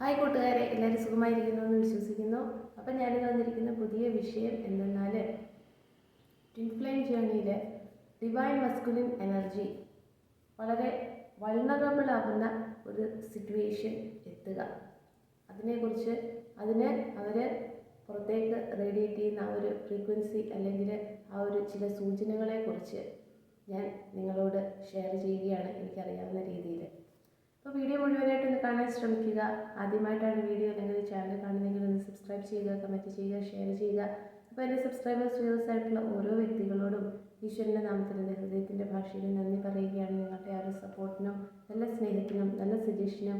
Hi കൂട്ടുകാരെ എല്ലാവരും സുഖമായിരിക്കുന്നു എന്ന് വിശ്വസിക്കുന്നു. അപ്പം ഞാൻ വന്നിരിക്കുന്ന പുതിയ വിഷയം എന്തെന്നാൽ twin flame divine masculine energy വളരെ വൾണറബിളാകുന്ന ഒരു സിറ്റുവേഷൻ എത്തുക. അതിനെക്കുറിച്ച് അതിനെ അവർ പുറത്തേക്ക് റേഡിയേറ്റ് ചെയ്യുന്ന ആ ഒരു ഫ്രീക്വൻസി അല്ലെങ്കിൽ ആ ഒരു ചില സൂചനകളെക്കുറിച്ച് ഞാൻ നിങ്ങളോട് ഷെയർ ചെയ്യുകയാണ് എനിക്കറിയാവുന്ന രീതിയിൽ അപ്പോൾ വീഡിയോ മുഴുവനായിട്ട് ഒന്ന് കാണാൻ ശ്രമിക്കുക. ആദ്യമായിട്ടാണ് വീഡിയോ അല്ലെങ്കിൽ ചാനൽ കാണുന്നെങ്കിൽ ഒന്ന് സബ്സ്ക്രൈബ് ചെയ്യുക കമന്റ് ചെയ്യുക ഷെയർ ചെയ്യുക. അപ്പോൾ എന്റെ സബ്സ്ക്രൈബേഴ്സ് വ്യൂവേഴ്സ് ആയിട്ടുള്ള ഓരോ വ്യക്തികളോടും ഈശ്വരന്റെ നാമത്തിൽ എന്റെ ഹൃദയത്തിന്റെ ഭാഷയിൽ നന്ദി പറയുകയാണ്. നിങ്ങളുടെ ആ ഒരു സപ്പോർട്ടിനും നല്ല സ്നേഹത്തിനും നല്ല സജഷനും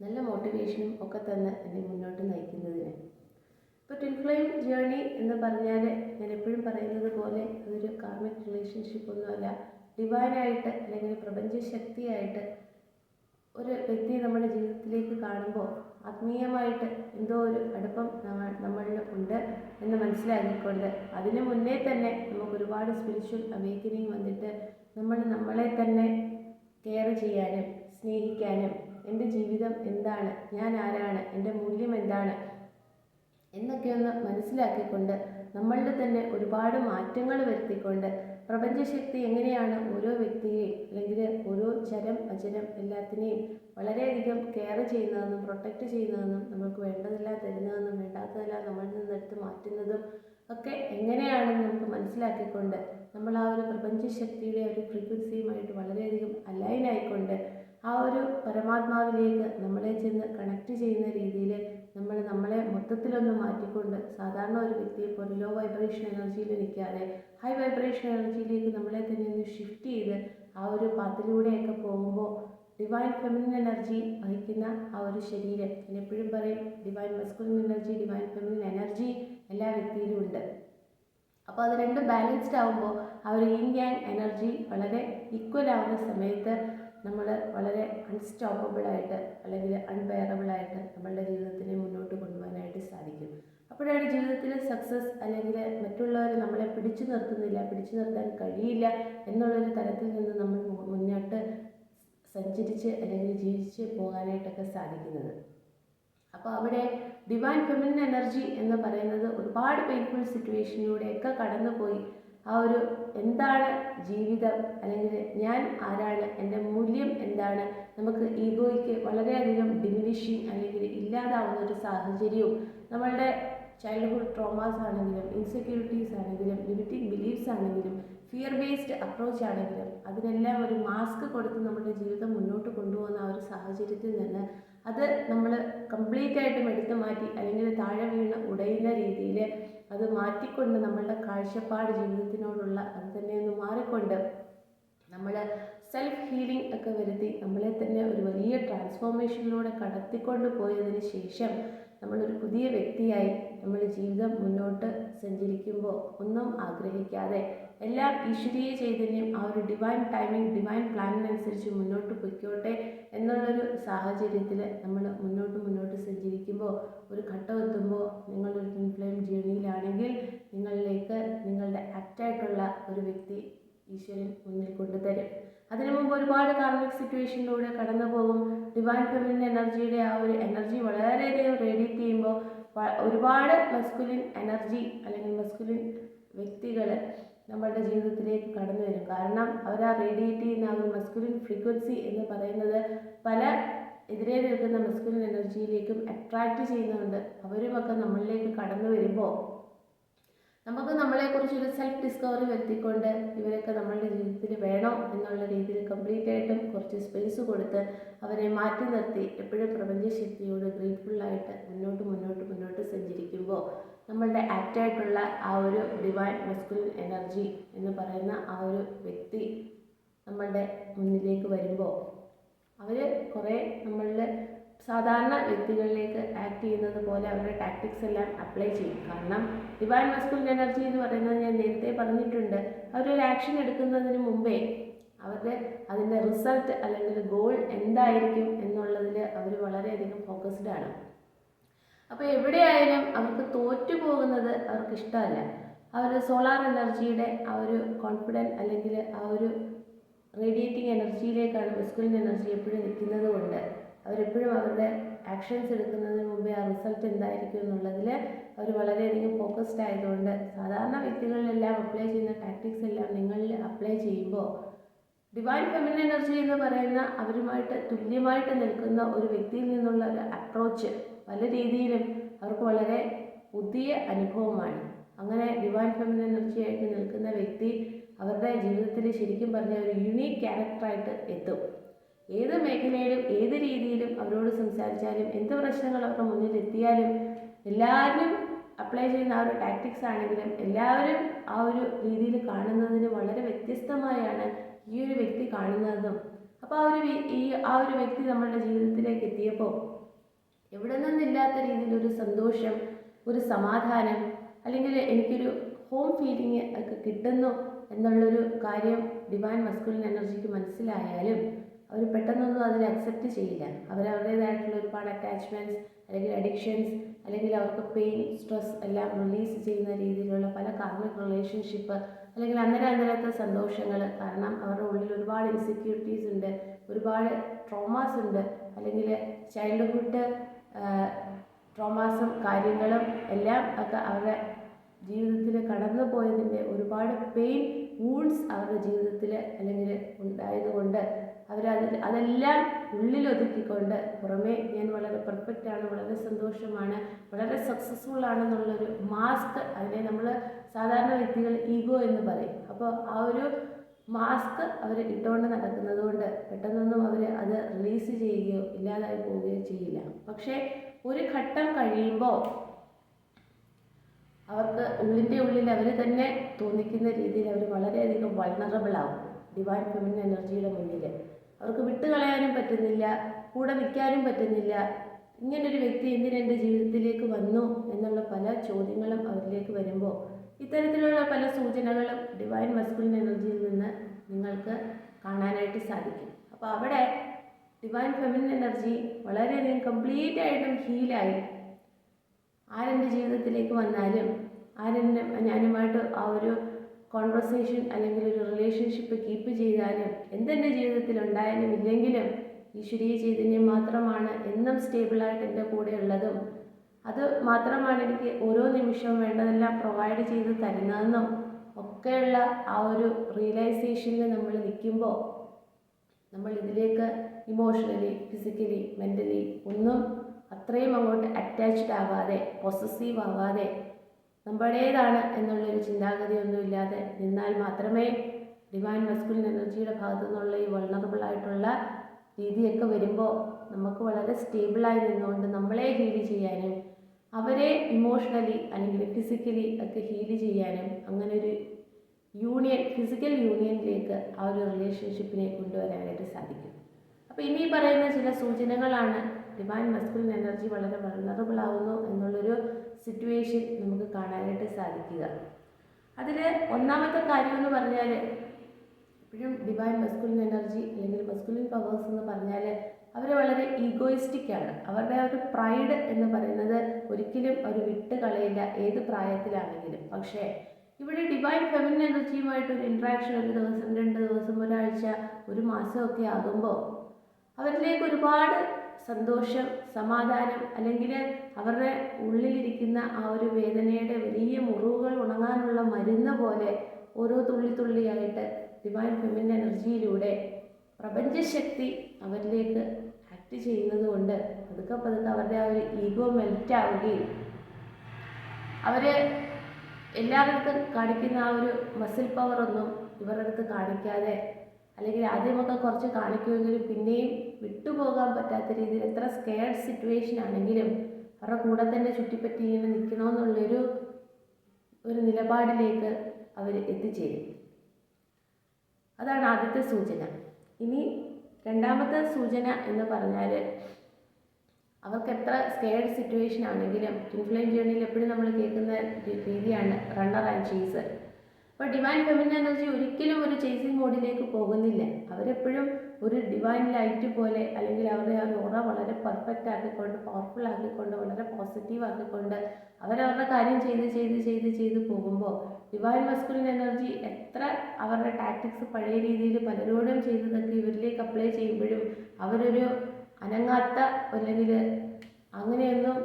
നല്ല മോട്ടിവേഷനും ഒക്കെ തന്നെ എന്നെ മുന്നോട്ട് നയിക്കുന്നതിന്. ഇപ്പോൾ ട്വിൻ ഫ്ലെയിം ജേർണി എന്ന് പറഞ്ഞാൽ ഞാൻ എപ്പോഴും പറയുന്നത് പോലെ അതൊരു കാർമിക് റിലേഷൻഷിപ്പ് ഒന്നുമല്ല. ഡിവൈനായിട്ട് അല്ലെങ്കിൽ പ്രപഞ്ച ശക്തിയായിട്ട് ഒരു വ്യക്തി നമ്മുടെ ജീവിതത്തിലേക്ക് കാണുമ്പോൾ ആത്മീയമായിട്ട് എന്തോ ഒരു അടുപ്പം നമ്മൾ നമ്മളിൽ ഉണ്ട് എന്ന് മനസ്സിലാക്കിക്കൊണ്ട് അതിന് മുന്നേ തന്നെ നമുക്ക് ഒരുപാട് സ്പിരിച്വൽ അവേക്കനിങ് വന്നിട്ട് നമ്മൾ നമ്മളെ തന്നെ കെയർ ചെയ്യാനും സ്നേഹിക്കാനും എന്റെ ജീവിതം എന്താണ് ഞാൻ ആരാണ് എന്റെ മൂല്യം എന്താണ് എന്നൊക്കെ ഒന്ന് മനസ്സിലാക്കിക്കൊണ്ട് നമ്മളുടെ തന്നെ ഒരുപാട് മാറ്റങ്ങൾ വരുത്തിക്കൊണ്ട് പ്രപഞ്ചശക്തി എങ്ങനെയാണ് ഓരോ വ്യക്തിയെയും അല്ലെങ്കിൽ ഓരോ ചരം അചരം എല്ലാത്തിനെയും വളരെയധികം കെയർ ചെയ്യുന്നതെന്നും പ്രൊട്ടക്റ്റ് ചെയ്യുന്നതെന്നും നമുക്ക് വേണ്ടതെല്ലാം തരുന്നതെന്നും വേണ്ടാത്തതെല്ലാം നമ്മളിൽ നിന്നെടുത്ത് മാറ്റുന്നതും ഒക്കെ എങ്ങനെയാണെന്ന് നമുക്ക് മനസ്സിലാക്കിക്കൊണ്ട് നമ്മൾ ആ ഒരു പ്രപഞ്ചശക്തിയുടെ ഒരു ഫ്രീക്വൻസിയുമായിട്ട് വളരെയധികം അലൈൻ ആയിക്കൊണ്ട് ആ ഒരു പരമാത്മാവിലേക്ക് നമ്മളെ ചെന്ന് കണക്ട് ചെയ്യുന്ന രീതിയിൽ നമ്മൾ നമ്മളെ മൊത്തത്തിലൊന്ന് മാറ്റിക്കൊണ്ട് സാധാരണ ഒരു വ്യക്തിയെ പോലെ ലോ വൈബ്രേഷൻ എനർജിയിൽ നിൽക്കാതെ ഹൈ വൈബ്രേഷൻ എനർജിയിലേക്ക് നമ്മളെ തന്നെ ഒന്ന് ഷിഫ്റ്റ് ചെയ്ത് ആ ഒരു പാത്തിലൂടെയൊക്കെ പോകുമ്പോൾ ഡിവൈൻ ഫെമിനിൻ എനർജി വഹിക്കുന്ന ആ ഒരു ശരീരം. ഞാൻ എപ്പോഴും പറയും divine masculine energy divine feminine energy എല്ലാ വ്യക്തിയിലും ഉണ്ട്. അപ്പോൾ അത് രണ്ടും ബാലൻസ്ഡ് ആകുമ്പോൾ ആ ഒരു ഇൻ യാങ് എനർജി വളരെ ഈക്വൽ ആവുന്ന സമയത്ത് നമ്മൾ വളരെ അൺസ്റ്റോപ്പബിൾ ആയിട്ട് അല്ലെങ്കിൽ അൺബെയറബിൾ ആയിട്ട് നമ്മളുടെ ജീവിതത്തിനെ മുന്നോട്ട് കൊണ്ടുപോകാനായിട്ട് സാധിക്കും. അപ്പോഴാണ് ജീവിതത്തിൽ സക്സസ് അല്ലെങ്കിൽ മറ്റുള്ളവർ നമ്മളെ പിടിച്ചു നിർത്തുന്നില്ല പിടിച്ചു നിർത്താൻ കഴിയില്ല എന്നുള്ളൊരു തലത്തിൽ നിന്ന് നമ്മൾ മുന്നോട്ട് സഞ്ചരിച്ച് അല്ലെങ്കിൽ ജീവിച്ച് പോകാനായിട്ടൊക്കെ സാധിക്കുന്നത്. അപ്പോൾ അവിടെ ഡിവൈൻ ഫെമിനിൻ എനർജി എന്ന് പറയുന്നത് ഒരുപാട് പെയിൻഫുൾ സിറ്റുവേഷനിലൂടെയൊക്കെ കടന്നുപോയി ആ ഒരു എന്താണ് ജീവിതം അല്ലെങ്കിൽ ഞാൻ ആരാണ് എന്റെ മൂല്യം എന്താണ് നമുക്ക് ഈഗോയ്ക്ക് വളരെയധികം ഡിമിനിഷിങ് അല്ലെങ്കിൽ ഇല്ലാതാവുന്ന ഒരു സാഹചര്യവും നമ്മളുടെ ചൈൽഡ്ഹുഡ് ട്രോമാസ് ആണെങ്കിലും ഇൻസെക്യൂരിറ്റീസ് ആണെങ്കിലും ലിമിറ്റിംഗ് ബിലീഫ്സ് ആണെങ്കിലും ഫിയർ ബേസ്ഡ് അപ്രോച്ച് ആണെങ്കിലും അതിനെല്ലാം ഒരു മാസ്ക് കൊടുത്ത് നമ്മുടെ ജീവിതം മുന്നോട്ട് കൊണ്ടുപോകുന്ന ആ ഒരു സാഹചര്യത്തിൽ നിന്ന് അത് നമ്മൾ കംപ്ലീറ്റ് ആയിട്ടും എടുത്തു മാറ്റി അല്ലെങ്കിൽ താഴെ വീണ് ഉടയുന്ന രീതിയിൽ അത് മാറ്റിക്കൊണ്ട് നമ്മളുടെ കാഴ്ചപ്പാട് ജീവിതത്തിനോടുള്ള അത് തന്നെ ഒന്ന് മാറിക്കൊണ്ട് നമ്മൾ സെൽഫ് ഹീലിംഗ് ഒക്കെ വരുത്തി നമ്മളെ തന്നെ ഒരു വലിയ ട്രാൻസ്ഫോർമേഷനിലൂടെ കടത്തിക്കൊണ്ട് പോയതിന് ശേഷം നമ്മളൊരു പുതിയ വ്യക്തിയായി നമ്മൾ ജീവിതം മുന്നോട്ട് സഞ്ചരിക്കുമ്പോൾ ഒന്നും ആഗ്രഹിക്കാതെ എല്ലാം ഈശ്വരീയ ചൈതന്യം ആ ഒരു ഡിവൈൻ ടൈമിംഗ് ഡിവൈൻ പ്ലാനിനനുസരിച്ച് മുന്നോട്ട് പൊയ്ക്കോട്ടെ എന്നുള്ളൊരു സാഹചര്യത്തിൽ നമ്മൾ മുന്നോട്ട് മുന്നോട്ട് സഞ്ചരിക്കുമ്പോൾ ഒരു ഘട്ടം എത്തുമ്പോൾ നിങ്ങളൊരു ഇൻഫ്ലെയിം ഫ്ലെയിം ജേണിയിലാണെങ്കിൽ നിങ്ങളിലേക്ക് നിങ്ങളുടെ ആക്റ്റായിട്ടുള്ള ഒരു വ്യക്തി ഈശ്വരൻ മുന്നിൽ കൊണ്ടുതരും. അതിനു മുമ്പ് ഒരുപാട് കാർമിക് സിറ്റുവേഷനിലൂടെ കടന്നു പോകും ഡിവൈൻ ഫെമിനിൻ എനർജിയുടെ ആ ഒരു എനർജി വളരെയധികം റേഡിയേറ്റ് ചെയ്യുമ്പോൾ ഒരുപാട് മസ്കുലിൻ എനർജി അല്ലെങ്കിൽ മസ്കുലിൻ വ്യക്തികൾ നമ്മളുടെ ജീവിതത്തിലേക്ക് കടന്നു വരും. കാരണം അവർ ആ റേഡിയേറ്റ് ചെയ്യുന്ന ആ ഒരു മസ്കുലിൻ ഫ്രീക്വൻസി എന്ന് പറയുന്നത് പല എതിരെ നിൽക്കുന്ന മസ്കുലിൻ എനർജിയിലേക്കും അട്രാക്റ്റ് ചെയ്യുന്നുണ്ട്. അവരുമൊക്കെ നമ്മളിലേക്ക് കടന്നു വരുമ്പോൾ നമുക്ക് നമ്മളെക്കുറിച്ച് ഒരു സെൽഫ് ഡിസ്കവറി വരുത്തിക്കൊണ്ട് ഇവരൊക്കെ നമ്മളുടെ ജീവിതത്തിൽ വേണോ എന്നുള്ള രീതിയിൽ കംപ്ലീറ്റ് ആയിട്ടും കുറച്ച് സ്പേസ് കൊടുത്ത് അവരെ മാറ്റി നിർത്തി എപ്പോഴും പ്രപഞ്ചശക്തിയോട് ഗ്രേറ്റ്ഫുള്ളായിട്ട് മുന്നോട്ട് മുന്നോട്ട് മുന്നോട്ട് സഞ്ചരിക്കുമ്പോൾ നമ്മളുടെ ആക്റ്റായിട്ടുള്ള ആ ഒരു ഡിവൈൻ മസ്കുലിൻ എനർജി എന്ന് പറയുന്ന ആ ഒരു വ്യക്തി നമ്മളുടെ മുന്നിലേക്ക് വരുമ്പോൾ അവർ കുറേ നമ്മളിൽ സാധാരണ വ്യക്തികളിലേക്ക് ആക്ട് ചെയ്യുന്നത് പോലെ അവരുടെ ടാക്ടിക്സ് എല്ലാം അപ്ലൈ ചെയ്യും. കാരണം ഡിവൈൻ മസ്കുൽ എനർജി എന്ന് പറയുന്നത് ഞാൻ നേരത്തെ പറഞ്ഞിട്ടുണ്ട്. അവരൊരു ആക്ഷൻ എടുക്കുന്നതിന് മുമ്പേ അവരുടെ അതിന്റെ റിസൾട്ട് അല്ലെങ്കിൽ ഗോൾ എന്തായിരിക്കും എന്നുള്ളതിൽ അവർ വളരെയധികം ഫോക്കസ്ഡ് ആണ്. അപ്പോൾ എവിടെയായാലും അവർക്ക് തോറ്റു പോകുന്നത് അവർക്ക് ഇഷ്ടമല്ല. അവർ സോളാർ എനർജിയുടെ ആ ഒരു കോൺഫിഡന്റ് അല്ലെങ്കിൽ ആ ഒരു റേഡിയേറ്റിംഗ് എനർജിയിലേക്കാണ് മസ്കുലിൻ എനർജി എപ്പോഴും നിൽക്കുന്നത് കൊണ്ട് അവരെപ്പോഴും അവരുടെ ആക്ഷൻസ് എടുക്കുന്നതിന് മുമ്പേ ആ റിസൾട്ട് എന്തായിരിക്കും എന്നുള്ളതിൽ അവർ വളരെയധികം ഫോക്കസ്ഡ് ആയതുകൊണ്ട് സാധാരണ വ്യക്തികളിലെല്ലാം അപ്ലൈ ചെയ്യുന്ന ടാക്ടിക്സ് എല്ലാം നിങ്ങളിൽ അപ്ലൈ ചെയ്യുമ്പോൾ ഡിവൈൻ ഫെമിനിൻ എനർജി എന്ന് പറയുന്ന അവരുമായിട്ട് തുല്യമായിട്ട് നിൽക്കുന്ന ഒരു വ്യക്തിയിൽ നിന്നുള്ള ഒരു അപ്രോച്ച് പല രീതിയിലും അവർക്ക് വളരെ പുതിയ അനുഭവമാണ്. അങ്ങനെ ഡിവൈൻ ഫെമിനിൻ എനർജി ആയിട്ട് നിൽക്കുന്ന വ്യക്തി അവരുടെ ജീവിതത്തിൽ ശരിക്കും പറഞ്ഞ ഒരു യുണീക്ക് ക്യാരക്ടറായിട്ട് എത്തും. ഏത് മേഖലയിലും ഏത് രീതിയിലും അവരോട് സംസാരിച്ചാലും എന്ത് പ്രശ്നങ്ങൾ അവരുടെ മുന്നിൽ എത്തിയാലും എല്ലാവരും അപ്ലൈ ചെയ്യുന്ന ആ ഒരു ടാക്ടിക്സ് ആണെങ്കിലും എല്ലാവരും ആ ഒരു രീതിയിൽ കാണുന്നതിന് വളരെ വ്യത്യസ്തമായാണ് ഈ ഒരു വ്യക്തി കാണുന്നതും. അപ്പോൾ ആ ഒരു ഈ ആ ഒരു വ്യക്തി നമ്മളുടെ ജീവിതത്തിലേക്ക് എത്തിയപ്പോൾ എവിടെ നിന്നില്ലാത്ത രീതിയിൽ ഒരു സന്തോഷം ഒരു സമാധാനം അല്ലെങ്കിൽ എനിക്കൊരു ഹോം ഫീലിംഗ് ഒക്കെ കിട്ടുന്നു എന്നുള്ളൊരു കാര്യം ഡിവൈൻ മസ്കുലിൻ എനർജിക്ക് മനസ്സിലായാലും അവർ പെട്ടെന്നൊന്നും അതിനെ അക്സെപ്റ്റ് ചെയ്യില്ല. അവർ അവരുടേതായിട്ടുള്ള ഒരുപാട് അറ്റാച്ച്മെന്റ്സ് അല്ലെങ്കിൽ അഡിക്ഷൻസ് അല്ലെങ്കിൽ അവർക്ക് പെയിൻ സ്ട്രെസ് എല്ലാം റിലീസ് ചെയ്യുന്ന രീതിയിലുള്ള പല കാർമിക് റിലേഷൻഷിപ്പ് അല്ലെങ്കിൽ അന്നേരം അന്നേരത്തെ സന്തോഷങ്ങൾ കാരണം അവരുടെ ഉള്ളിൽ ഒരുപാട് ഇൻസെക്യൂരിറ്റീസ് ഉണ്ട് ഒരുപാട് ട്രോമാസ് ഉണ്ട്. അല്ലെങ്കിൽ ചൈൽഡ്ഹുഡ് ട്രോമാസും കാര്യങ്ങളും എല്ലാം ഒക്കെ അവരുടെ ജീവിതത്തിൽ കടന്നു പോയതിന്റെ ഒരുപാട് പെയിൻ വൂൺസ് അവരുടെ ജീവിതത്തിൽ അല്ലെങ്കിൽ ഉണ്ടായതുകൊണ്ട് അവരതിൽ അതെല്ലാം ഉള്ളിലൊതുക്കിക്കൊണ്ട് പുറമേ ഞാൻ വളരെ പെർഫെക്റ്റ് ആണ് വളരെ സന്തോഷമാണ് വളരെ സക്സസ്ഫുൾ ആണെന്നുള്ളൊരു മാസ്ക് അതിനെ നമ്മൾ സാധാരണ വ്യക്തികൾ ഈഗോ എന്ന് പറയും. അപ്പോൾ ആ ഒരു മാസ്ക് അവർ ഇട്ടുകൊണ്ട് നടക്കുന്നത് കൊണ്ട് പെട്ടെന്നൊന്നും അവർ അത് റിലീസ് ചെയ്യുകയോ ഇല്ലാതായി പോവുകയോ ചെയ്യില്ല. പക്ഷേ ഒരു ഘട്ടം കഴിയുമ്പോൾ അവർക്ക് ഉള്ളിന്റെ ഉള്ളിൽ അവർ തന്നെ തോന്നിക്കുന്ന രീതിയിൽ അവർ വളരെയധികം വൾണറബിൾ ആവും. ഡിവൈൻ ഫെമിൻ എനർജിയുടെ മുന്നിൽ. അവർക്ക് വിട്ടുകളയാനും പറ്റുന്നില്ല കൂടെ നിൽക്കാനും പറ്റുന്നില്ല. ഇങ്ങനൊരു വ്യക്തി എന്തിന് എന്റെ ജീവിതത്തിലേക്ക് വന്നു എന്നുള്ള പല ചോദ്യങ്ങളും അവരിലേക്ക് വരുമ്പോൾ ഇത്തരത്തിലുള്ള പല സൂചനകളും ഡിവൈൻ മസ്കുലിൻ എനർജിയിൽ നിന്ന് നിങ്ങൾക്ക് കാണാനായിട്ട് സാധിക്കും. അപ്പോൾ അവിടെ ഡിവൈൻ ഫെമിനിൻ എനർജി വളരെയധികം കംപ്ലീറ്റ് ആയിട്ടും ഹീലായി ആരെന്റെ ജീവിതത്തിലേക്ക് വന്നാലും ആരെന്നെ ഞാനുമായിട്ട് ആ ഒരു കോൺവെർസേഷൻ അല്ലെങ്കിൽ ഒരു റിലേഷൻഷിപ്പ് കീപ്പ് ചെയ്താലും എന്തെന്റെ ജീവിതത്തിൽ ഉണ്ടായാലും ഇല്ലെങ്കിലും ഈശ്വരീയ ചൈതന്യം മാത്രമാണ് എന്നും സ്റ്റേബിളായിട്ട് എന്റെ കൂടെ ഉള്ളതും. അത് മാത്രമാണ് എനിക്ക് ഓരോ നിമിഷവും വേണ്ടതെല്ലാം പ്രൊവൈഡ് ചെയ്ത് തരുന്നതെന്നും ഒക്കെയുള്ള ആ ഒരു റിയലൈസേഷനിൽ നമ്മൾ നിൽക്കുമ്പോൾ നമ്മൾ ഇതിലേക്ക് ഇമോഷണലി ഫിസിക്കലി മെന്റലി ഒന്നും അത്രയും അങ്ങോട്ട് അറ്റാച്ച്ഡ് ആവാതെ പൊസസീവ് ആവാതെ നമ്മുടേതാണ് എന്നുള്ളൊരു ചിന്താഗതിയൊന്നുമില്ലാതെ നിന്നാൽ മാത്രമേ ഡിവൈൻ മസ്കുലിൻ എനർജിയുടെ ഭാഗത്തു നിന്നുള്ള ഈ വൾണറബിൾ ആയിട്ടുള്ള രീതിയൊക്കെ വരുമ്പോൾ നമുക്ക് വളരെ സ്റ്റേബിളായി നിന്നുകൊണ്ട് നമ്മളെ ഹീൽ ചെയ്യാനും അവരെ ഇമോഷണലി അല്ലെങ്കിൽ ഫിസിക്കലി ഒക്കെ ഹീൽ ചെയ്യാനും അങ്ങനെ ഒരു യൂണിയൻ ഫിസിക്കൽ യൂണിയനിലേക്ക് ആ ഒരു റിലേഷൻഷിപ്പിനെ കൊണ്ടുവരാനായിട്ട് സാധിക്കും. അപ്പോൾ ഇനി പറയുന്ന ചില സൂചനകളാണ് ഡിവൈൻ മസ്കുലിൻ എനർജി വളരെ വൾണറബിൾ ആവുന്നു എന്നുള്ളൊരു സിറ്റുവേഷൻ നമുക്ക് കാണാനായിട്ട് സാധിക്കുക. അതിൽ ഒന്നാമത്തെ കാര്യം എന്ന് പറഞ്ഞാൽ എപ്പോഴും ഡിവൈൻ മസ്കുലിൻ എനർജി അല്ലെങ്കിൽ മസ്കുലിൻ പവേഴ്സ് എന്ന് പറഞ്ഞാൽ അവർ വളരെ ഈഗോയിസ്റ്റിക് ആണ്. അവരുടെ ഒരു പ്രൈഡ് എന്ന് പറയുന്നത് ഒരിക്കലും അവർ വിട്ട് കളയില്ല. ഏത് പ്രായത്തിലാണെങ്കിലും. പക്ഷേ ഇവിടെ ഡിവൈൻ ഫെമിനിൻ എനർജിയുമായിട്ട് ഒരു ഇൻട്രാക്ഷൻ ഒരു ദിവസം രണ്ട് ദിവസം ഒരാഴ്ച ഒരു മാസമൊക്കെ ആകുമ്പോൾ അവരിലേക്ക് ഒരുപാട് സന്തോഷം സമാധാനം അല്ലെങ്കിൽ അവരുടെ ഉള്ളിലിരിക്കുന്ന ആ ഒരു വേദനയുടെ വലിയ മുറിവുകൾ ഉണങ്ങാനുള്ള മരുന്ന് പോലെ ഓരോ തുള്ളി തുള്ളിയായിട്ട് ഡിവൈൻ ഫെമിൻ എനർജിയിലൂടെ പ്രപഞ്ചശക്തി അവരിലേക്ക് ആക്ട് ചെയ്യുന്നത് കൊണ്ട് പതുക്കെ പതുക്കെ അവരുടെ ആ ഒരു ഈഗോ മെൽറ്റ് ആവുകയും അവർ എല്ലാവരുടെ കാണിക്കുന്ന ആ ഒരു മസിൽ പവറൊന്നും ഇവരുടെ അടുത്ത് കാണിക്കാതെ അല്ലെങ്കിൽ ആദ്യമൊക്കെ കുറച്ച് കാണിക്കുമെങ്കിലും പിന്നെയും വിട്ടുപോകാൻ പറ്റാത്ത രീതിയിൽ എത്ര സ്കെയർഡ് സിറ്റുവേഷൻ ആണെങ്കിലും അവരുടെ കൂടെ തന്നെ ചുറ്റിപ്പറ്റി ഇങ്ങനെ നിൽക്കണമെന്നുള്ളൊരു ഒരു നിലപാടിലേക്ക് അവർ എത്തിച്ചേരും. അതാണ് ആദ്യത്തെ സൂചന. ഇനി രണ്ടാമത്തെ സൂചന എന്ന് പറഞ്ഞാൽ അവർക്ക് എത്ര സ്കെയർഡ് സിറ്റുവേഷൻ ആണെങ്കിലും ഇൻഫ്ലെയിം ജേണിയിൽ എപ്പോഴും നമ്മൾ കേൾക്കുന്ന രീതിയാണ് റണ്ണർ ആൻഡ് ചേസർ അപ്പോൾ ഡിവൈൻ ഫെമിനിൻ എനർജി ഒരിക്കലും ഒരു ചേസിങ് മോഡിലേക്ക് പോകുന്നില്ല. അവരെപ്പോഴും ഒരു ഡിവൈൻ ലൈറ്റ് പോലെ അല്ലെങ്കിൽ അവരുടെ ആ ഓറ വളരെ പെർഫെക്റ്റ് ആക്കിക്കൊണ്ട് പവർഫുൾ ആക്കിക്കൊണ്ട് വളരെ പോസിറ്റീവ് ആക്കിക്കൊണ്ട് അവരവരുടെ കാര്യം ചെയ്ത് ചെയ്ത് ചെയ്ത് ചെയ്ത് പോകുമ്പോൾ ഡിവൈൻ മസ്കുലിൻ എനർജി എത്ര അവരുടെ ടാക്ടിക്സ് പഴയ രീതിയിൽ പലരോടും ചെയ്തതൊക്കെ ഇവരിലേക്ക് അപ്ലൈ ചെയ്യുമ്പോഴും അവരൊരു അനങ്ങാത്ത അല്ലെങ്കിൽ അങ്ങനെയൊന്നും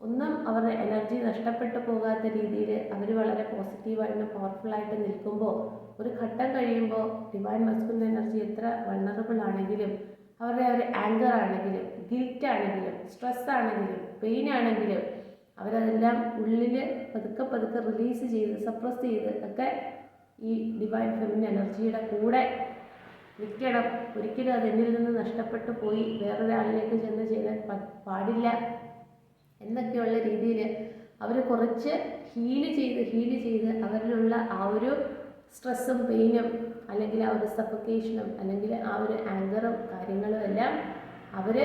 ഒന്നും അവരുടെ എനർജി നഷ്ടപ്പെട്ടു പോകാത്ത രീതിയിൽ അവർ വളരെ പോസിറ്റീവായിട്ടും പവർഫുള്ളായിട്ട് നിൽക്കുമ്പോൾ ഒരു ഘട്ടം കഴിയുമ്പോൾ ഡിവൈൻ മസ്കുലിൻ എനർജി എത്ര വണ്ണറബിൾ ആണെങ്കിലും അവരുടെ ഒരു ആങ്കർ ആണെങ്കിലും ഗിൽറ്റ് ആണെങ്കിലും സ്ട്രെസ് ആണെങ്കിലും പെയിൻ ആണെങ്കിലും അവരതെല്ലാം ഉള്ളിൽ പതുക്കെ പതുക്കെ റിലീസ് ചെയ്ത് സപ്രസ് ചെയ്ത് ഒക്കെ ഈ ഡിവൈൻ ഫെമിൻ എനർജിയുടെ കൂടെ നിൽക്കണം. ഒരിക്കലും അതെന്നിൽ നിന്ന് നഷ്ടപ്പെട്ടു പോയി. വേറൊരാളിലേക്ക് ചെന്ന് ചെയ്യാൻ പാടില്ല. എന്നൊക്കെയുള്ള രീതിയിൽ അവർ കുറച്ച് ഹീൽ ചെയ്ത് ഹീൽ ചെയ്ത് അവരിലുള്ള ആ ഒരു സ്ട്രെസ്സും പെയിനും അല്ലെങ്കിൽ ആ ഒരു സഫക്കേഷനും അല്ലെങ്കിൽ ആ ഒരു ആങ്കറും കാര്യങ്ങളും എല്ലാം അവർ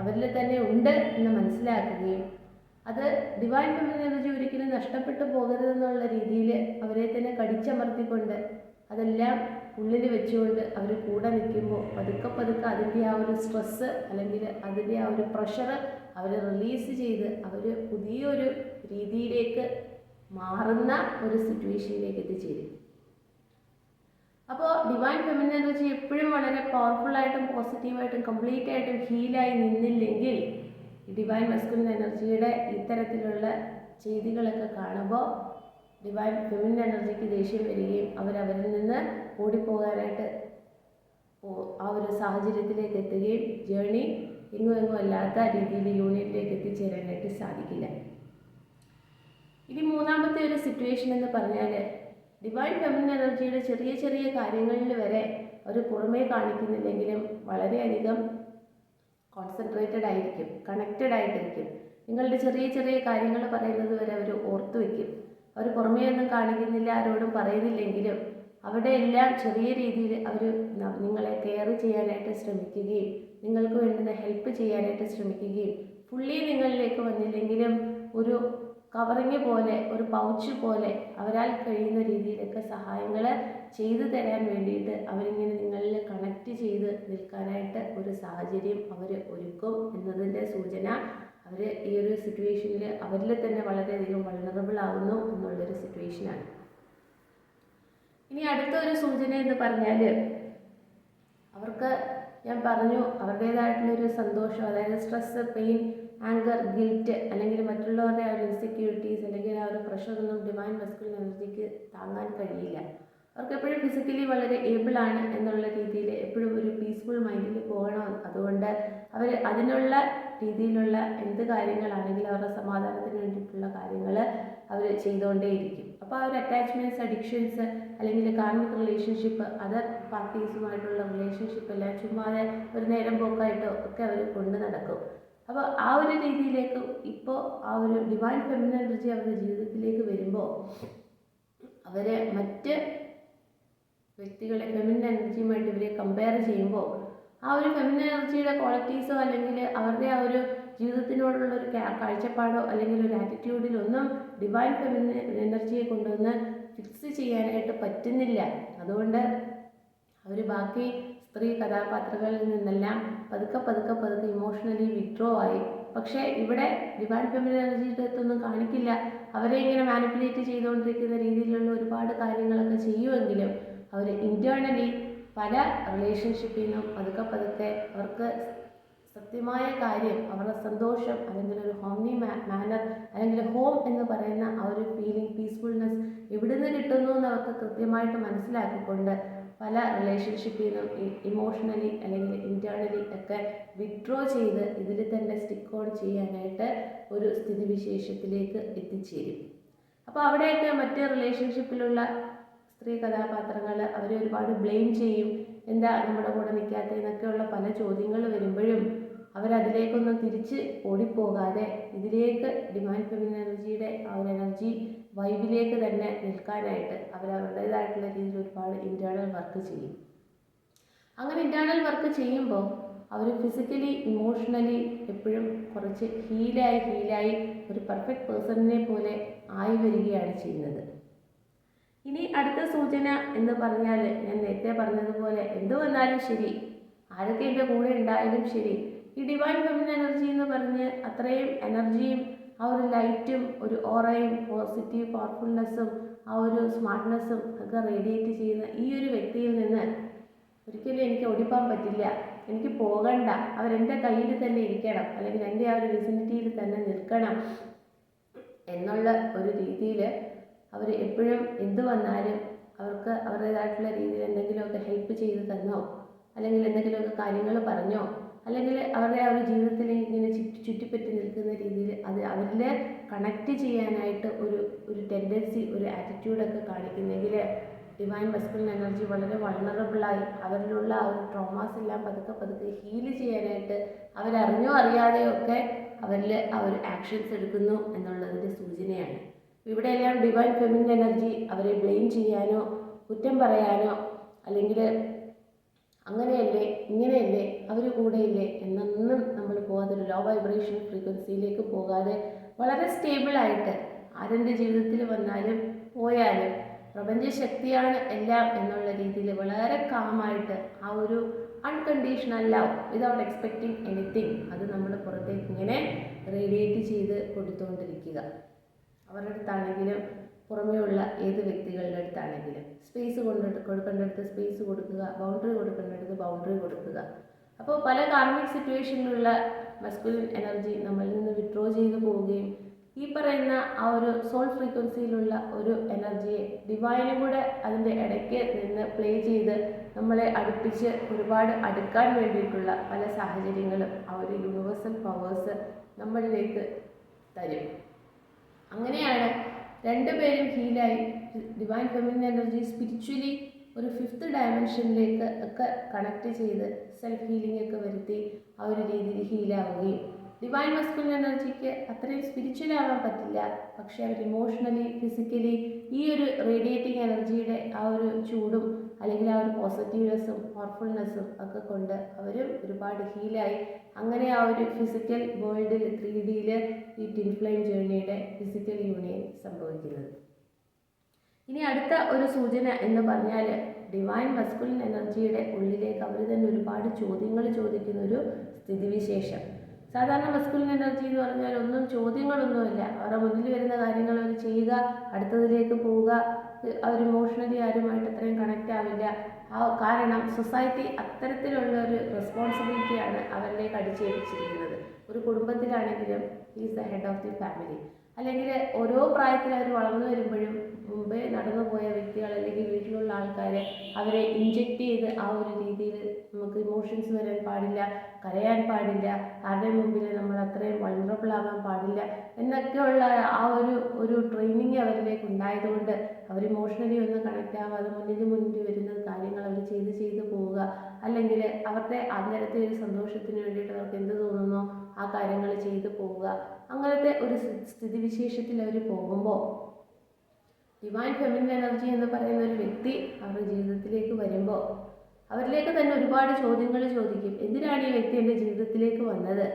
അവരിൽ തന്നെ ഉണ്ട് എന്ന് മനസ്സിലാക്കുകയും അത് ഡിവൈൻ ഫെമിനിൻ എനർജി ഒരിക്കലും നഷ്ടപ്പെട്ടു പോകരുതെന്നുള്ള രീതിയിൽ അവരെ തന്നെ കടിച്ചമർത്തിക്കൊണ്ട് അതെല്ലാം ഉള്ളിൽ വെച്ചുകൊണ്ട് അവർ കൂടെ നിൽക്കുമ്പോൾ പതുക്കെ പതുക്കെ അതിന്റെ ആ ഒരു സ്ട്രെസ്സ് അല്ലെങ്കിൽ അതിന്റെ ആ ഒരു പ്രഷർ അവർ റിലീസ് ചെയ്ത് അവർ പുതിയൊരു രീതിയിലേക്ക് മാറുന്ന ഒരു സിറ്റുവേഷനിലേക്ക് എത്തിച്ചേരും. അപ്പോൾ ഡിവൈൻ ഫെമിനിൻ എനർജി എപ്പോഴും വളരെ പവർഫുള്ളായിട്ടും പോസിറ്റീവായിട്ടും കംപ്ലീറ്റ് ആയിട്ടും ഹീലായി നിന്നില്ലെങ്കിൽ ഡിവൈൻ മസ്കുലിൻ എനർജിയുടെ ഇത്തരത്തിലുള്ള ചെയ്തികളൊക്കെ കാണുമ്പോൾ ഡിവൈൻ ഫെമിനിൻ എനർജിക്ക് ദേഷ്യം വരികയും അവരവരിൽ നിന്ന് ഓടിപ്പോകാനായിട്ട് ആ ഒരു സാഹചര്യത്തിലേക്ക് എത്തുകയും ജേണി എങ്ങും എങ്ങും അല്ലാത്ത രീതിയിൽ യൂണിയനിലേക്ക് എത്തിച്ചേരാനായിട്ട് സാധിക്കില്ല. ഇനി മൂന്നാമത്തെ ഒരു സിറ്റുവേഷൻ എന്ന് പറഞ്ഞാൽ ഡിവൈൻ ഫെമിനിൻ എനർജിയുടെ ചെറിയ ചെറിയ കാര്യങ്ങളിൽ വരെ അവർ പുറമേ കാണിക്കുന്നില്ലെങ്കിലും വളരെയധികം കോൺസെൻട്രേറ്റഡ് ആയിരിക്കും കണക്റ്റഡ് ആയിട്ടിരിക്കും. നിങ്ങളുടെ ചെറിയ ചെറിയ കാര്യങ്ങൾ പറയുന്നത് വരെ അവർ ഓർത്തു വയ്ക്കും അവർ പുറമേ ഒന്നും കാണിക്കുന്നില്ല ആരോടും പറയുന്നില്ലെങ്കിലും അവിടെ എല്ലാം ചെറിയ രീതിയിൽ അവർ നിങ്ങളെ കെയർ ചെയ്യാനായിട്ട് ശ്രമിക്കുകയും നിങ്ങൾക്ക് വേണ്ടുന്ന ഹെൽപ്പ് ചെയ്യാനായിട്ട് ശ്രമിക്കുകയും പുള്ളി നിങ്ങളിലേക്ക് വന്നില്ലെങ്കിലും ഒരു കവറിങ് പോലെ ഒരു പൗച്ച് പോലെ അവരാൽ കഴിയുന്ന രീതിയിലൊക്കെ സഹായങ്ങൾ ചെയ്തു തരാൻ വേണ്ടിയിട്ട് അവരിങ്ങനെ നിങ്ങളിൽ കണക്റ്റ് ചെയ്ത് നിൽക്കാനായിട്ട് ഒരു സാഹചര്യം അവർ ഒരുക്കും എന്നതിന്റെ സൂചന അവർ ഈ ഒരു സിറ്റുവേഷനിൽ അവരിൽ തന്നെ വളരെയധികം വൾണറബിൾ ആകുന്നു എന്നുള്ളൊരു സിറ്റുവേഷനാണ് ഇനി അടുത്ത ഒരു സൂചന എന്ന് പറഞ്ഞാൽ അവർക്ക് ഞാൻ പറഞ്ഞു അവരുടേതായിട്ടുള്ളൊരു സന്തോഷം അതായത് സ്ട്രെസ്സ് പെയിൻ ആങ്കർ ഗിൽറ്റ് അല്ലെങ്കിൽ മറ്റുള്ളവരുടെ ആ ഒരു ഇൻസെക്യൂരിറ്റീസ് അല്ലെങ്കിൽ ആ ഒരു പ്രഷറൊന്നും ഡിവൈൻ മസ്കുലിൻ എനർജിക്ക് താങ്ങാൻ കഴിയില്ല. അവർക്ക് എപ്പോഴും ഫിസിക്കലി വളരെ ഏബിൾ ആണ് എന്നുള്ള രീതിയിൽ എപ്പോഴും ഒരു പീസ്ഫുൾ മൈൻഡിൽ പോകണം. അതുകൊണ്ട് അവർ അതിനുള്ള രീതിയിലുള്ള എന്ത് കാര്യങ്ങളാണെങ്കിലും അവരുടെ സമാധാനത്തിന് വേണ്ടിയിട്ടുള്ള കാര്യങ്ങൾ അവർ ചെയ്തുകൊണ്ടേയിരിക്കും. അപ്പോൾ ആ ഒരു അറ്റാച്ച്മെന്റ്സ് അഡിക്ഷൻസ് അല്ലെങ്കിൽ കാർമിക് റിലേഷൻഷിപ്പ് അതർ പാർട്ടീസുമായിട്ടുള്ള റിലേഷൻഷിപ്പ് എല്ലാം ചുമ്മാതെ ഒരു നേരം പോക്കായിട്ടോ ഒക്കെ അവർ കൊണ്ട് നടക്കും. അപ്പോൾ ആ ഒരു രീതിയിലേക്ക് ഇപ്പോൾ ആ ഒരു ഡിവൈൻ ഫെമിനൽ എനർജി അവരുടെ ജീവിതത്തിലേക്ക് വരുമ്പോൾ അവർ മറ്റ് വ്യക്തികളെ ഫെമിനൽ എനർജിയുമായിട്ട് ഇവരെ കമ്പയർ ചെയ്യുമ്പോൾ ആ ഒരു ഫെമിനൽ എനർജിയുടെ ക്വാളിറ്റീസോ അല്ലെങ്കിൽ അവരുടെ ആ ഒരു ജീവിതത്തിനോടുള്ള ഒരു കാഴ്ചപ്പാടോ അല്ലെങ്കിൽ ഒരു ആറ്റിറ്റ്യൂഡിലൊന്നും ഡിവൈൻ ഫെമിനിൻ എനർജിയെ കൊണ്ടുവന്ന് ഫിക്സ് ചെയ്യാനായിട്ട് പറ്റുന്നില്ല. അതുകൊണ്ട് അവർ ബാക്കി സ്ത്രീ കഥാപാത്രങ്ങളിൽ നിന്നെല്ലാം പതുക്കെ പതുക്കെ പതുക്കെ ഇമോഷണലി വിഡ്രോ ആയി. പക്ഷേ ഇവിടെ ഡിവൈൻ ഫെമിനിൻ എനർജിയുടെ അടുത്തൊന്നും കാണിക്കില്ല. അവരെ ഇങ്ങനെ മാനിപ്പുലേറ്റ് ചെയ്തുകൊണ്ടിരിക്കുന്ന രീതിയിലുള്ള ഒരുപാട് കാര്യങ്ങളൊക്കെ ചെയ്യുമെങ്കിലും അവർ ഇന്റേർണലി പല റിലേഷൻഷിപ്പിൽ നിന്നും പതുക്കെ പതുക്കെ അവർക്ക് സത്യമായ കാര്യം അവരുടെ സന്തോഷം അല്ലെങ്കിൽ ഒരു ഹോംലി മാനർ അല്ലെങ്കിൽ ഹോം എന്ന് പറയുന്ന ആ ഒരു ഫീലിംഗ് പീസ്ഫുൾനെസ് എവിടെ നിന്ന് കിട്ടുന്നു എന്ന് അവർക്ക് കൃത്യമായിട്ട് മനസ്സിലാക്കിക്കൊണ്ട് പല റിലേഷൻഷിപ്പിൽ നിന്നും ഇമോഷണലി അല്ലെങ്കിൽ ഇന്റേർണലി ഒക്കെ വിഡ്രോ ചെയ്ത് ഇതിൽ തന്നെ സ്റ്റിക്ക് ഓൺ ചെയ്യാനായിട്ട് ഒരു സ്ഥിതിവിശേഷത്തിലേക്ക് എത്തിച്ചേരും. അപ്പോൾ അവിടെയൊക്കെ മറ്റ് റിലേഷൻഷിപ്പിലുള്ള സ്ത്രീ കഥാപാത്രങ്ങൾ അവരെ ഒരുപാട് ബ്ലെയിം ചെയ്യും. എന്താ നമ്മുടെ കൂടെ നിൽക്കാത്തതെന്നൊക്കെയുള്ള പല ചോദ്യങ്ങൾ വരുമ്പോഴും അവരതിലേക്കൊന്നും തിരിച്ച് ഓടിപ്പോകാതെ ഇതിലേക്ക് ഡിമാൻഡ് ഫെമിനിൻ എനർജിയുടെ ആ ഒരു എനർജി വൈബിലേക്ക് തന്നെ നിൽക്കാനായിട്ട് അവരവരുടേതായിട്ടുള്ള രീതിയിൽ ഒരുപാട് ഇന്റേർണൽ വർക്ക് ചെയ്യും. അങ്ങനെ ഇന്റേർണൽ വർക്ക് ചെയ്യുമ്പോൾ അവർ ഫിസിക്കലി ഇമോഷണലി എപ്പോഴും കുറച്ച് ഹീലായി ഹീലായി ഒരു പെർഫെക്റ്റ് പേഴ്സണിനെ പോലെ ആയി വരികയാണ് ചെയ്യുന്നത്. ഇനി അടുത്ത സൂചന എന്ന് പറഞ്ഞാൽ ഞാൻ നേരത്തെ പറഞ്ഞതുപോലെ എന്ത് വന്നാലും ശരി ആരൊക്കെ എന്റെ കൂടെ ഉണ്ടായാലും ശരി ഈ ഡിവൈൻ ഫെമിനിൻ എനർജി എന്ന് പറഞ്ഞ് അത്രയും എനർജിയും ആ ഒരു ലൈറ്റും ഒരു ഓറയും പോസിറ്റീവ് പവർഫുൾനെസ്സും ആ ഒരു സ്മാർട്ട്നെസ്സും ഒക്കെ റേഡിയേറ്റ് ചെയ്യുന്ന ഈ ഒരു വ്യക്തിയിൽ നിന്ന് ഒരിക്കലും എനിക്ക് ഒടിപ്പാൻ പറ്റില്ല. എനിക്ക് പോകണ്ട. അവരെന്റെ കയ്യിൽ തന്നെ ഇരിക്കണം. അല്ലെങ്കിൽ എന്റെ ആ ഒരു വിസിനിറ്റിയിൽ തന്നെ നിൽക്കണം എന്നുള്ള ഒരു രീതിയിൽ അവർ എപ്പോഴും എന്ത് വന്നാലും അവർക്ക് അവരുടേതായിട്ടുള്ള രീതിയിൽ എന്തെങ്കിലുമൊക്കെ ഹെൽപ്പ് ചെയ്ത് തന്നോ അല്ലെങ്കിൽ എന്തെങ്കിലുമൊക്കെ കാര്യങ്ങൾ പറഞ്ഞോ അല്ലെങ്കിൽ അവരുടെ ആ ഒരു ജീവിതത്തിൽ ഇങ്ങനെ ചുറ്റി ചുറ്റിപ്പറ്റി നിൽക്കുന്ന രീതിയിൽ അത് അവരിൽ കണക്റ്റ് ചെയ്യാനായിട്ട് ഒരു ഒരു ടെൻഡൻസി ഒരു ആറ്റിറ്റ്യൂഡൊക്കെ കാണിക്കുന്നെങ്കിൽ ഡിവൈൻ മസ്കുലിൻ എനർജി വളരെ വൾണറബിളായി അവരിലുള്ള ആ ഒരു ട്രോമാസ് എല്ലാം പതുക്കെ പതുക്കെ ഹീൽ ചെയ്യാനായിട്ട് അവരറിഞ്ഞോ അറിയാതെയോ ഒക്കെ അവരിൽ ആ ഒരു ആക്ഷൻസ് എടുക്കുന്നു എന്നുള്ളതിന്റെ സൂചനയാണ്. ഇവിടെയെല്ലാം ഡിവൈൻ ഫെമിനിൻ എനർജി അവരെ ബ്ലെയിം ചെയ്യാനോ കുറ്റം പറയാനോ അല്ലെങ്കിൽ അങ്ങനെയല്ലേ ഇങ്ങനെയല്ലേ അവർ കൂടെയില്ലേ എന്നൊന്നും നമ്മൾ പോകാതെ ഒരു ലോ വൈബ്രേഷൻ ഫ്രീക്വൻസിയിലേക്ക് പോകാതെ വളരെ സ്റ്റേബിളായിട്ട് ആരെന്റെ ജീവിതത്തിൽ വന്നാലും പോയാലും പ്രപഞ്ച ശക്തിയാണ് എല്ലാം എന്നുള്ള രീതിയിൽ വളരെ കാമായിട്ട് ആ ഒരു unconditional love without expecting anything അത് നമ്മൾ പുറത്തേക്ക് ഇങ്ങനെ റേഡിയേറ്റ് ചെയ്ത് കൊടുത്തുകൊണ്ടിരിക്കുക അവരുടെ അടുത്താണെങ്കിലും പുറമേയുള്ള ഏത് വ്യക്തികളുടെ അടുത്താണെങ്കിലും സ്പേസ് കൊണ്ടിട്ട് കൊടുക്കേണ്ടടുത്ത് സ്പേസ് കൊടുക്കുക ബൗണ്ടറി കൊടുക്കേണ്ടടുത്ത് ബൗണ്ടറി കൊടുക്കുക. അപ്പോൾ പല കാർമിക് സിറ്റുവേഷനിലുള്ള മസ്കുലിൻ എനർജി നമ്മളിൽ നിന്ന് വിഡ്രോ ചെയ്തു പോവുകയും ഈ പറയുന്ന ആ ഒരു സോൾ ഫ്രീക്വൻസിയിലുള്ള ഒരു എനർജിയെ ഡിവൈനും കൂടെ അതിന്റെ ഇടയ്ക്ക് നിന്ന് പ്ലേ ചെയ്ത് നമ്മളെ അടുപ്പിച്ച് ഒരുപാട് അടുക്കാൻ വേണ്ടിയിട്ടുള്ള പല സാഹചര്യങ്ങളും ആ ഒരു യൂണിവേഴ്സൽ പവേഴ്സ് നമ്മളിലേക്ക് തരും. അങ്ങനെയാണ് രണ്ടുപേരും ഹീലായി. ഡിവൈൻ ഫെമിനിൻ എനർജി സ്പിരിച്വലി ഒരു ഫിഫ്ത്ത് ഡയമെൻഷനിലേക്ക് ഒക്കെ കണക്ട് ചെയ്ത് സെൽഫ് ഹീലിംഗ് ഒക്കെ വരുത്തി ആ ഒരു രീതിയിൽ ഹീലാവുകയും ഡിവൈൻ മസ്കുലിൻ എനർജിക്ക് അത്രയും സ്പിരിച്വൽ ആവാൻ പറ്റില്ല. പക്ഷേ അവർ ഇമോഷണലി ഫിസിക്കലി ഈ ഒരു റേഡിയേറ്റിംഗ് എനർജിയുടെ ആ ഒരു ചൂടും അല്ലെങ്കിൽ ആ ഒരു പോസിറ്റീവ്നെസ്സും പവർഫുൾനെസ്സും ഒക്കെ കൊണ്ട് അവർ ഒരുപാട് ഹീലായി അങ്ങനെ ആ ഒരു ഫിസിക്കൽ വേൾഡിൽ ത്രീ ഡിയിൽ ഈ ടിൻ ഫ്ലെയിം ജേർണിയുടെ ഫിസിക്കൽ യൂണിയൻ സംഭവിക്കുന്നത്. ഇനി അടുത്ത ഒരു സൂചന എന്ന് പറഞ്ഞാൽ ഡിവൈൻ മസ്കുലിൻ എനർജിയുടെ ഉള്ളിലേക്ക് അവർ തന്നെ ഒരുപാട് ചോദ്യങ്ങൾ ചോദിക്കുന്ന ഒരു സ്ഥിതിവിശേഷം. സാധാരണ മസ്കുലിൻ എനർജി എന്ന് പറഞ്ഞാൽ ഒന്നും ചോദ്യങ്ങളൊന്നുമില്ല. അവരുടെ മുന്നിൽ വരുന്ന കാര്യങ്ങൾ അവർ ചെയ്യുക അടുത്തതിലേക്ക് പോവുക അവർ ഇമോഷണലി ആരുമായിട്ട് അത്രയും കണക്റ്റ് ആവില്ല. ആ കാരണം സൊസൈറ്റി അത്തരത്തിലുള്ള ഒരു റെസ്പോൺസിബിലിറ്റിയാണ് അവരിലേക്ക് അടിച്ചേൽപ്പിച്ചിരിക്കുന്നത്. ഒരു കുടുംബത്തിലാണെങ്കിലും is the head of the family അല്ലെങ്കിൽ ഓരോ പ്രായത്തിൽ അവർ വളർന്നു വരുമ്പോഴും മുമ്പേ നടന്നു പോയ വ്യക്തികൾ അല്ലെങ്കിൽ വീട്ടിലുള്ള ആൾക്കാർ അവരെ ഇൻജെക്റ്റ് ചെയ്ത് ആ ഒരു രീതിയിൽ നമുക്ക് ഇമോഷൻസ് വരാൻ പാടില്ല കരയാൻ പാടില്ല ആരുടെ മുമ്പിൽ നമ്മൾ അത്രയും വൾണറബിൾ ആവാൻ പാടില്ല എന്നൊക്കെയുള്ള ആ ഒരു ഒരു ട്രെയിനിങ് അവരിലേക്ക് ഉണ്ടായതുകൊണ്ട് അവർ ഇമോഷണലി ഒന്ന് കണക്ട് ആവാതെ മുന്നിൽ മുന്നിൽ വരുന്ന കാര്യങ്ങൾ അവർ ചെയ്ത് ചെയ്ത് പോവുക. അല്ലെങ്കിൽ അവരുടെ അന്നേരത്തെ ഒരു സന്തോഷത്തിന് വേണ്ടിയിട്ട് അവർക്ക് എന്ത് തോന്നുന്നോ ആ കാര്യങ്ങൾ ചെയ്തു പോവുക. അങ്ങനത്തെ ഒരു സ്ഥിതിവിശേഷത്തിൽ അവർ പോകുമ്പോൾ ഡിവൈൻ ഫെമിനിൻ എനർജി എന്ന് പറയുന്ന ഒരു വ്യക്തി അവരുടെ ജീവിതത്തിലേക്ക് വരുമ്പോൾ അവരിലേക്ക് തന്നെ ഒരുപാട് ചോദ്യങ്ങൾ ചോദിക്കും. എന്തിനാണ് ഈ വ്യക്തി എന്റെ ജീവിതത്തിലേക്ക് വന്നത്?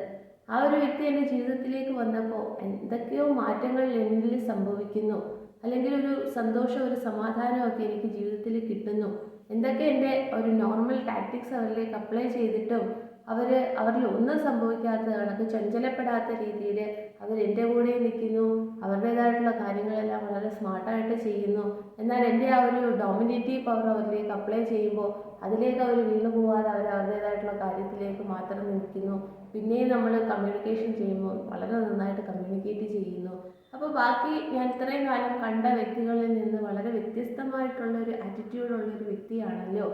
ആ ഒരു വ്യക്തി എന്റെ ജീവിതത്തിലേക്ക് വന്നപ്പോൾ എന്തൊക്കെയോ മാറ്റങ്ങൾ എന്നിൽ സംഭവിക്കുന്നു. അല്ലെങ്കിൽ ഒരു സന്തോഷം ഒരു സമാധാനമൊക്കെ എനിക്ക് ജീവിതത്തിൽ കിട്ടുന്നു. എന്തൊക്കെ എന്റെ ഒരു നോർമൽ ടാക്ടിക്സ് അവരിലേക്ക് അപ്ലൈ ചെയ്തിട്ടും അവർ അവരിൽ ഒന്നും സംഭവിക്കാത്ത കണക്ക് ചഞ്ചലപ്പെടാത്ത രീതിയിൽ അവർ എന്റെ കൂടെ നിൽക്കുന്നു. അവരുടേതായിട്ടുള്ള കാര്യങ്ങളെല്ലാം വളരെ സ്മാർട്ടായിട്ട് ചെയ്യുന്നു. എന്നാൽ എന്റെ ആ ഒരു ഡോമിനേറ്റീവ് പവർ അവരിലേക്ക് അപ്ലൈ ചെയ്യുമ്പോൾ അതിലേക്ക് അവർ വീണു പോകാതെ അവർ അവരുടേതായിട്ടുള്ള കാര്യത്തിലേക്ക് മാത്രം നിൽക്കുന്നു. പിന്നെയും നമ്മൾ കമ്മ്യൂണിക്കേഷൻ ചെയ്യുമ്പോൾ വളരെ നന്നായിട്ട് കമ്മ്യൂണിക്കേറ്റ് ചെയ്യുന്നു. അപ്പോൾ ബാക്കി ഞാൻ ഇത്രയും കാലം കണ്ട വ്യക്തികളിൽ നിന്ന് വളരെ വ്യത്യസ്തമായിട്ടുള്ള ഒരു ആറ്റിറ്റ്യൂഡുള്ള ഒരു വ്യക്തിയാണല്ലോ.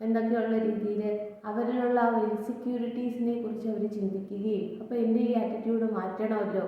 എന്തൊക്കെയുള്ള രീതിയിൽ അവരിലുള്ള ആ ഇൻസെക്യൂരിറ്റീസിനെ കുറിച്ച് അവർ ചിന്തിക്കുകയും അപ്പോൾ എന്റെ ഈ ആറ്റിറ്റ്യൂഡ് മാറ്റണമല്ലോ?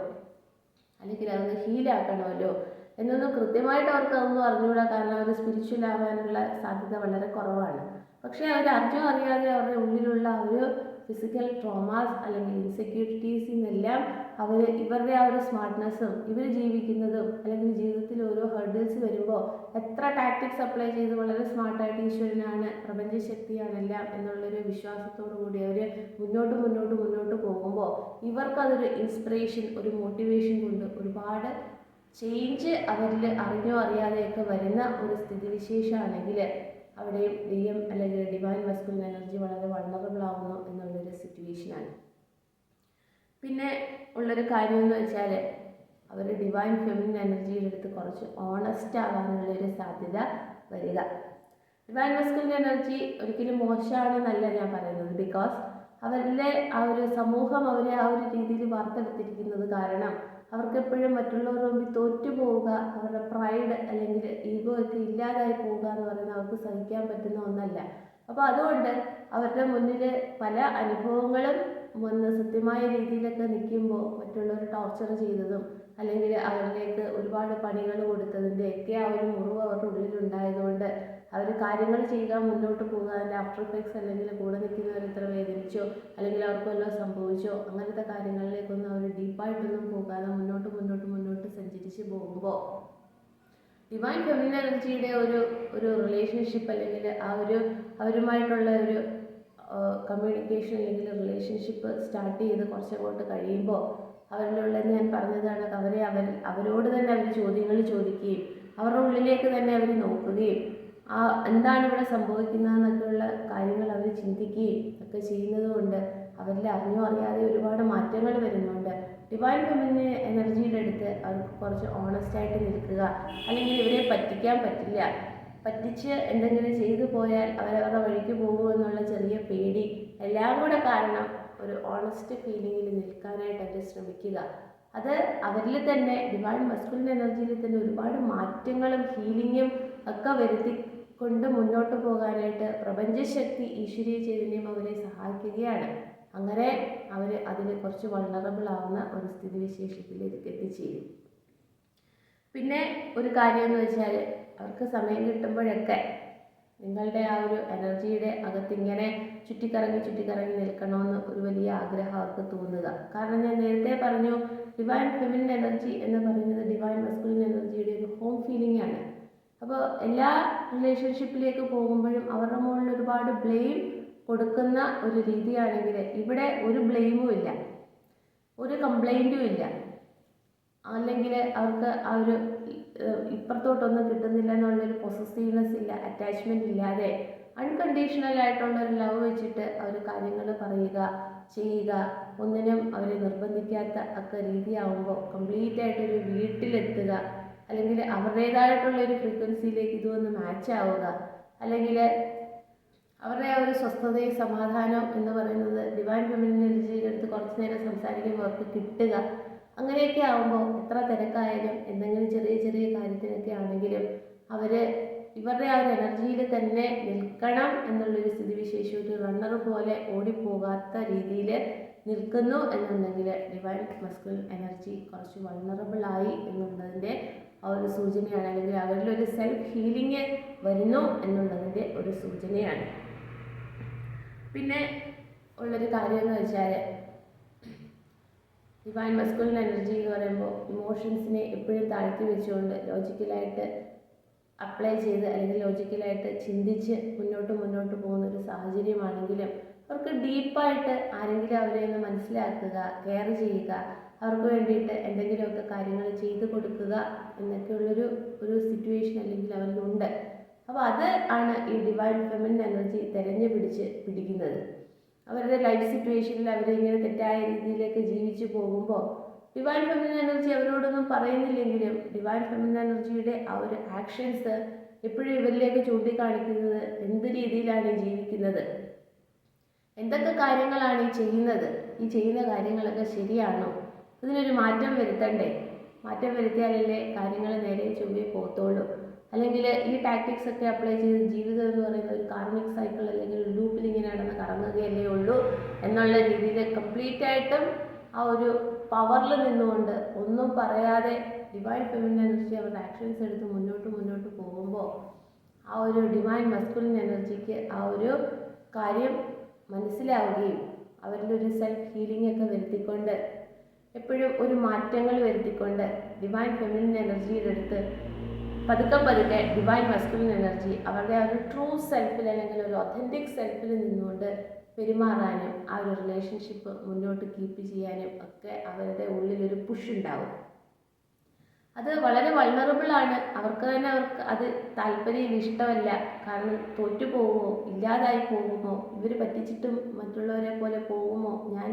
അല്ലെങ്കിൽ അതൊന്ന് ഹീലാക്കണമല്ലോ എന്നൊന്നും കൃത്യമായിട്ട് അവർക്ക് അതൊന്നും അറിഞ്ഞുകൂടാ. കാരണം അവർ സ്പിരിച്വൽ ആവാനുള്ള സാധ്യത വളരെ കുറവാണ്. പക്ഷേ അവർ അറിഞ്ഞോ അറിയാതെ അവരുടെ ഉള്ളിലുള്ള ഒരു ഫിസിക്കൽ ട്രോമാസ് അല്ലെങ്കിൽ ഇൻസെക്യൂരിറ്റീസിൽ നിന്നെല്ലാം അവർ ഇവരുടെ ആ ഒരു സ്മാർട്ട്നെസ്സും ഇവർ ജീവിക്കുന്നതും അല്ലെങ്കിൽ ജീവിതത്തിൽ ഓരോ ഹെർഡിൽസ് വരുമ്പോൾ എത്ര ടാക്ടിക്സ് അപ്ലൈ ചെയ്ത് വളരെ സ്മാർട്ടായിട്ട് ഈശ്വരനാണ് പ്രപഞ്ചശക്തിയാണ് എല്ലാം എന്നുള്ളൊരു വിശ്വാസത്തോടു കൂടി അവർ മുന്നോട്ട് മുന്നോട്ട് മുന്നോട്ട് പോകുമ്പോൾ ഇവർക്കതൊരു ഇൻസ്പിറേഷൻ ഒരു മോട്ടിവേഷൻ കൊണ്ട് ഒരുപാട് ചേഞ്ച് അവരിൽ അറിഞ്ഞോ അറിയാതെയൊക്കെ വരുന്ന ഒരു സ്ഥിതിവിശേഷമാണെങ്കിൽ അവിടെയും എം അല്ലെങ്കിൽ ഡിവൈൻ മസ്കുലിൻ എനർജി വളരെ വൾണറബിൾ ആവുന്നു എന്നുള്ളൊരു സിറ്റുവേഷനാണ് പിന്നെ ഉള്ളൊരു കാര്യം എന്ന് വെച്ചാൽ അവർ ഡിവൈൻ ഫെമിനിൻ എനർജിയുടെ അടുത്ത് കുറച്ച് ഓണസ്റ്റ് ആവാനുള്ളൊരു സാധ്യത വരിക. ഡിവൈൻ മസ്കുലിൻ എനർജി ഒരിക്കലും മോശമാണെന്നല്ല ഞാൻ പറയുന്നത്. ബിക്കോസ് അവരുടെ ആ ഒരു സമൂഹം അവരെ ആ ഒരു രീതിയിൽ വാർത്തെടുത്തിരിക്കുന്നത് കാരണം അവർക്ക് എപ്പോഴും മറ്റുള്ളവരുടെ മുമ്പിൽ തോറ്റു പോവുക അവരുടെ പ്രൈഡ് അല്ലെങ്കിൽ ഈഗോ ഒക്കെ ഇല്ലാതായി പോവുക എന്ന് പറയുന്നത് അവർക്ക് സഹിക്കാൻ പറ്റുന്ന ഒന്നല്ല. അപ്പോൾ അതുകൊണ്ട് അവരുടെ മുന്നിൽ പല അനുഭവങ്ങളും വന്ന് സത്യമായ രീതിയിലൊക്കെ നിൽക്കുമ്പോൾ മറ്റുള്ളവർ ടോർച്ചർ ചെയ്തതും അല്ലെങ്കിൽ അവരിലേക്ക് ഒരുപാട് പണികൾ കൊടുത്തതിന്റെ ഒക്കെ ആ ഒരു മുറിവ് അവരുടെ ഉള്ളിലുണ്ടായതുകൊണ്ട് അവർ കാര്യങ്ങൾ ചെയ്യുക മുന്നോട്ട് പോകുക ആഫ്റ്റർ എഫക്ട്സ് അല്ലെങ്കിൽ കൂടെ നിൽക്കുന്നവർ എത്ര വേദനിച്ചോ അല്ലെങ്കിൽ അവർക്ക് സംഭവിച്ചോ അങ്ങനത്തെ കാര്യങ്ങളിലേക്കൊന്നും അവർ ഡീപ്പായിട്ടൊന്നും പോകാതെ മുന്നോട്ട് മുന്നോട്ട് മുന്നോട്ട് സഞ്ചരിച്ച് പോകുമ്പോൾ ഡിവൈൻ ഫെമിനിൻ എനർജിയുടെ ഒരു ഒരു റിലേഷൻഷിപ്പ് അല്ലെങ്കിൽ ആ ഒരു അവരുമായിട്ടുള്ള ഒരു കമ്മ്യൂണിക്കേഷൻ അല്ലെങ്കിൽ റിലേഷൻഷിപ്പ് സ്റ്റാർട്ട് ചെയ്ത് കുറച്ചങ്ങോട്ട് കഴിയുമ്പോൾ അവരിലുള്ള ഞാൻ പറഞ്ഞതാണ് അവരെ അവർ അവരോട് തന്നെ അവർ ചോദ്യങ്ങൾ ചോദിക്കുകയും അവരുടെ ഉള്ളിലേക്ക് തന്നെ അവർ നോക്കുകയും ആ എന്താണ് ഇവിടെ സംഭവിക്കുന്നതെന്നൊക്കെയുള്ള കാര്യങ്ങൾ അവർ ചിന്തിക്കുകയും ഒക്കെ ചെയ്യുന്നത് കൊണ്ട് അവരിൽ അറിഞ്ഞോ അറിയാതെ ഒരുപാട് മാറ്റങ്ങൾ വരുന്നുണ്ട്. ഡിവൈൻ ഫെമിനിൻ എനർജിയുടെ അടുത്ത് അവർക്ക് കുറച്ച് ഓണസ്റ്റ് ആയിട്ട് നിൽക്കുക. അല്ലെങ്കിൽ ഇവരെ പറ്റിക്കാൻ പറ്റില്ല. പറ്റിച്ച് എന്തെങ്കിലും ചെയ്തു പോയാൽ അവരവരുടെ വഴിക്ക് പോകുമെന്നുള്ള ചെറിയ പേടി. എല്ലാം കൂടെ കാരണം ഒരു ഓണസ്റ്റ് ഫീലിങ്ങിൽ നിൽക്കാനായിട്ട് അവർ ശ്രമിക്കുക. അത് അവരിൽ തന്നെ ഡിവൈൻ മസ്കുലിൻ എനർജിയിൽ തന്നെ ഒരുപാട് മാറ്റങ്ങളും ഹീലിങ്ങും ഒക്കെ വരുത്തി കൊണ്ട് മുന്നോട്ട് പോകാനായിട്ട് പ്രപഞ്ചശക്തി ഈശ്വരീയ ചൈതന്യം അവരെ സഹായിക്കുകയാണ്. അങ്ങനെ അവർ അതിൽ കുറച്ച് വൾണറബിൾ ആവുന്ന ഒരു സ്ഥിതിവിശേഷത്തിലേക്ക് എത്തിച്ചേരും. പിന്നെ ഒരു കാര്യം എന്ന് വെച്ചാൽ അവർക്ക് സമയം കിട്ടുമ്പോഴൊക്കെ നിങ്ങളുടെ ആ ഒരു എനർജിയുടെ അകത്തിങ്ങനെ ചുറ്റിക്കറങ്ങി ചുറ്റിക്കറങ്ങി നിൽക്കണമെന്ന് ഒരു വലിയ ആഗ്രഹം അവർക്ക് തോന്നുക. കാരണം ഞാൻ നേരത്തെ പറഞ്ഞു ഡിവൈൻ ഫെമിനിൻ എനർജി എന്ന് പറയുന്നത് ഡിവൈൻ മസ്കുലിൻ എനർജിയുടെ ഒരു ഹോം ഫീലിംഗ് ആണ്. അപ്പോൾ എല്ലാ റിലേഷൻഷിപ്പിലേക്ക് പോകുമ്പോഴും അവരുടെ മുകളിൽ ഒരുപാട് ബ്ലെയിം കൊടുക്കുന്ന ഒരു രീതിയാണെങ്കിൽ ഇവിടെ ഒരു ബ്ലെയിമും ഇല്ല. ഒരു കംപ്ലൈന്റും ഇല്ല. അല്ലെങ്കിൽ അവർക്ക് ആ ഒരു ഇപ്പുറത്തോട്ടൊന്നും കിട്ടുന്നില്ല എന്നുള്ളൊരു പൊസസീവ്നെസ് ഇല്ല അറ്റാച്ച്മെന്റ് ഇല്ലാതെ അൺകണ്ടീഷണൽ ആയിട്ടുള്ള ഒരു ലവ് വെച്ചിട്ട് അവർ കാര്യങ്ങൾ പറയുക ചെയ്യുക ഒന്നിനും അവരെ നിർബന്ധിക്കാത്ത ഒക്കെ രീതിയാവുമ്പോൾ കംപ്ലീറ്റ് ആയിട്ടൊരു വീട്ടിലെത്തുക അല്ലെങ്കിൽ അവരുടേതായിട്ടുള്ള ഒരു ഫ്രീക്വൻസിയിലേക്ക് ഇതൊന്ന് മാച്ച് ആവുക അല്ലെങ്കിൽ അവരുടെ ആ ഒരു സ്വസ്ഥതയും സമാധാനം എന്ന് പറയുന്നത് ഡിവൈൻ ഫെമിനിൻ എനർജിയുടെ അടുത്ത് കുറച്ച് നേരം സംസാരിക്കുമ്പോൾ അവർക്ക് കിട്ടുക. അങ്ങനെയൊക്കെ ആവുമ്പോൾ എത്ര തിരക്കായാലും എന്തെങ്കിലും ചെറിയ ചെറിയ കാര്യത്തിനൊക്കെ ആണെങ്കിലും അവർ ഇവരുടെ ആ ഒരു എനർജിയിൽ തന്നെ നിൽക്കണം എന്നുള്ളൊരു സ്ഥിതിവിശേഷം ഒരു റണ്ണർ പോലെ ഓടിപ്പോകാത്ത രീതിയിൽ നിൽക്കുന്നു എന്നുണ്ടെങ്കിൽ ഡിവൈൻ മസ്കുലിൻ എനർജി കുറച്ച് വൾണറബിൾ ആയി എന്നുള്ളതിന്റെ ആ ഒരു സൂചനയാണ് അല്ലെങ്കിൽ അവരിലൊരു സെൽഫ് ഹീലിംഗ് വരുന്നു എന്നുള്ളതിന്റെ ഒരു സൂചനയാണ്. പിന്നെ ഉള്ളൊരു കാര്യം എന്ന് വെച്ചാൽ ഡിവൈൻ മസ്കുലിൻ എനർജി എന്ന് പറയുമ്പോൾ ഇമോഷൻസിനെ എപ്പോഴും താഴ്ത്തി വെച്ചുകൊണ്ട് ലോജിക്കലായിട്ട് അപ്ലൈ ചെയ്ത് അല്ലെങ്കിൽ ലോജിക്കലായിട്ട് ചിന്തിച്ച് മുന്നോട്ട് മുന്നോട്ട് പോകുന്ന ഒരു സാഹചര്യമാണെങ്കിലും അവർക്ക് ഡീപ്പായിട്ട് ആരെങ്കിലും അവരെ ഒന്ന് മനസ്സിലാക്കുക കെയർ ചെയ്യുക അവർക്ക് വേണ്ടിയിട്ട് എന്തെങ്കിലുമൊക്കെ കാര്യങ്ങൾ ചെയ്തു കൊടുക്കുക എന്നൊക്കെയുള്ളൊരു ഒരു സിറ്റുവേഷൻ അല്ലെങ്കിൽ അവരിലുണ്ട്. അപ്പോൾ അത് ആണ് ഈ ഡിവൈൻ ഫെമിനിൻ എനർജി തിരഞ്ഞു പിടിച്ച് പിടിക്കുന്നത്. അവരുടെ ലൈഫ് സിറ്റുവേഷനിൽ അവരിങ്ങനെ തെറ്റായ രീതിയിലേക്ക് ജീവിച്ചു പോകുമ്പോൾ ഡിവൈൻ ഫെമിനിൻ എനർജി അവരോടൊന്നും പറയുന്നില്ലെങ്കിലും ഡിവൈൻ ഫെമിനിൻ എനർജിയുടെ ആ ഒരു ആക്ഷൻസ് എപ്പോഴും ഇവരിലേക്ക് ചൂണ്ടിക്കാണിക്കുന്നത് എന്ത് രീതിയിലാണ് ജീവിക്കുന്നത്? എന്തൊക്കെ കാര്യങ്ങളാണ് ഈ ചെയ്യുന്നത്? ഈ ചെയ്യുന്ന കാര്യങ്ങളൊക്കെ ശരിയാണോ? ഇതിനൊരു മാറ്റം വരുത്തണ്ടേ? മാറ്റം വരുത്തിയാലല്ലേ കാര്യങ്ങൾ നേരെ ചൊവ്വേ പോകത്തുള്ളൂ. അല്ലെങ്കിൽ ഈ ടാക്ടിക്സ് ഒക്കെ അപ്ലൈ ചെയ്ത് ജീവിതം എന്ന് പറയുന്ന ഒരു കാർമിക് സൈക്കിൾ അല്ലെങ്കിൽ ഒരു ലൂപ്പിൽ ഇങ്ങനെ നടന്ന് കറങ്ങുകയല്ലേ ഉള്ളൂ എന്നുള്ള രീതിയിൽ കംപ്ലീറ്റ് ആയിട്ടും ആ ഒരു പവറിൽ നിന്നുകൊണ്ട് ഒന്നും പറയാതെ ഡിവൈൻ ഫെമിനിൻ എനർജി അവരുടെ ആക്ഷൻസ് എടുത്ത് മുന്നോട്ട് മുന്നോട്ട് പോകുമ്പോൾ ആ ഒരു ഡിവൈൻ മസ്കുലിൻ എനർജിക്ക് ആ ഒരു കാര്യം മനസ്സിലാവുകയും അവരിലൊരു സെൽഫ് ഹീലിംഗ് ഒക്കെ വരുത്തിക്കൊണ്ട് എപ്പോഴും ഒരു മാറ്റങ്ങൾ വരുത്തിക്കൊണ്ട് ഡിവൈൻ ഫെമിനിൻ എനർജിയുടെ അടുത്ത് പതുക്കെ പതുക്കെ ഡിവൈൻ മസ്കുലിൻ എനർജി അവരുടെ ആ ഒരു ട്രൂ സെൽഫിൽ അല്ലെങ്കിൽ ഒരു ഒത്തന്റിക് സെൽഫിൽ നിന്നുകൊണ്ട് പെരുമാറാനും ആ ഒരു റിലേഷൻഷിപ്പ് മുന്നോട്ട് കീപ്പ് ചെയ്യാനും ഒക്കെ അവരുടെ ഉള്ളിലൊരു പുഷ് ഉണ്ടാവും. അത് വളരെ ആണ്. അവർക്ക് തന്നെ അവർക്ക് അത് താല്പര്യം ഇഷ്ടമല്ല. കാരണം തോറ്റു പോകുമോ? ഇല്ലാതായി പോകുമോ? ഇവർ പറ്റിച്ചിട്ടും മറ്റുള്ളവരെ പോലെ പോകുമോ? ഞാൻ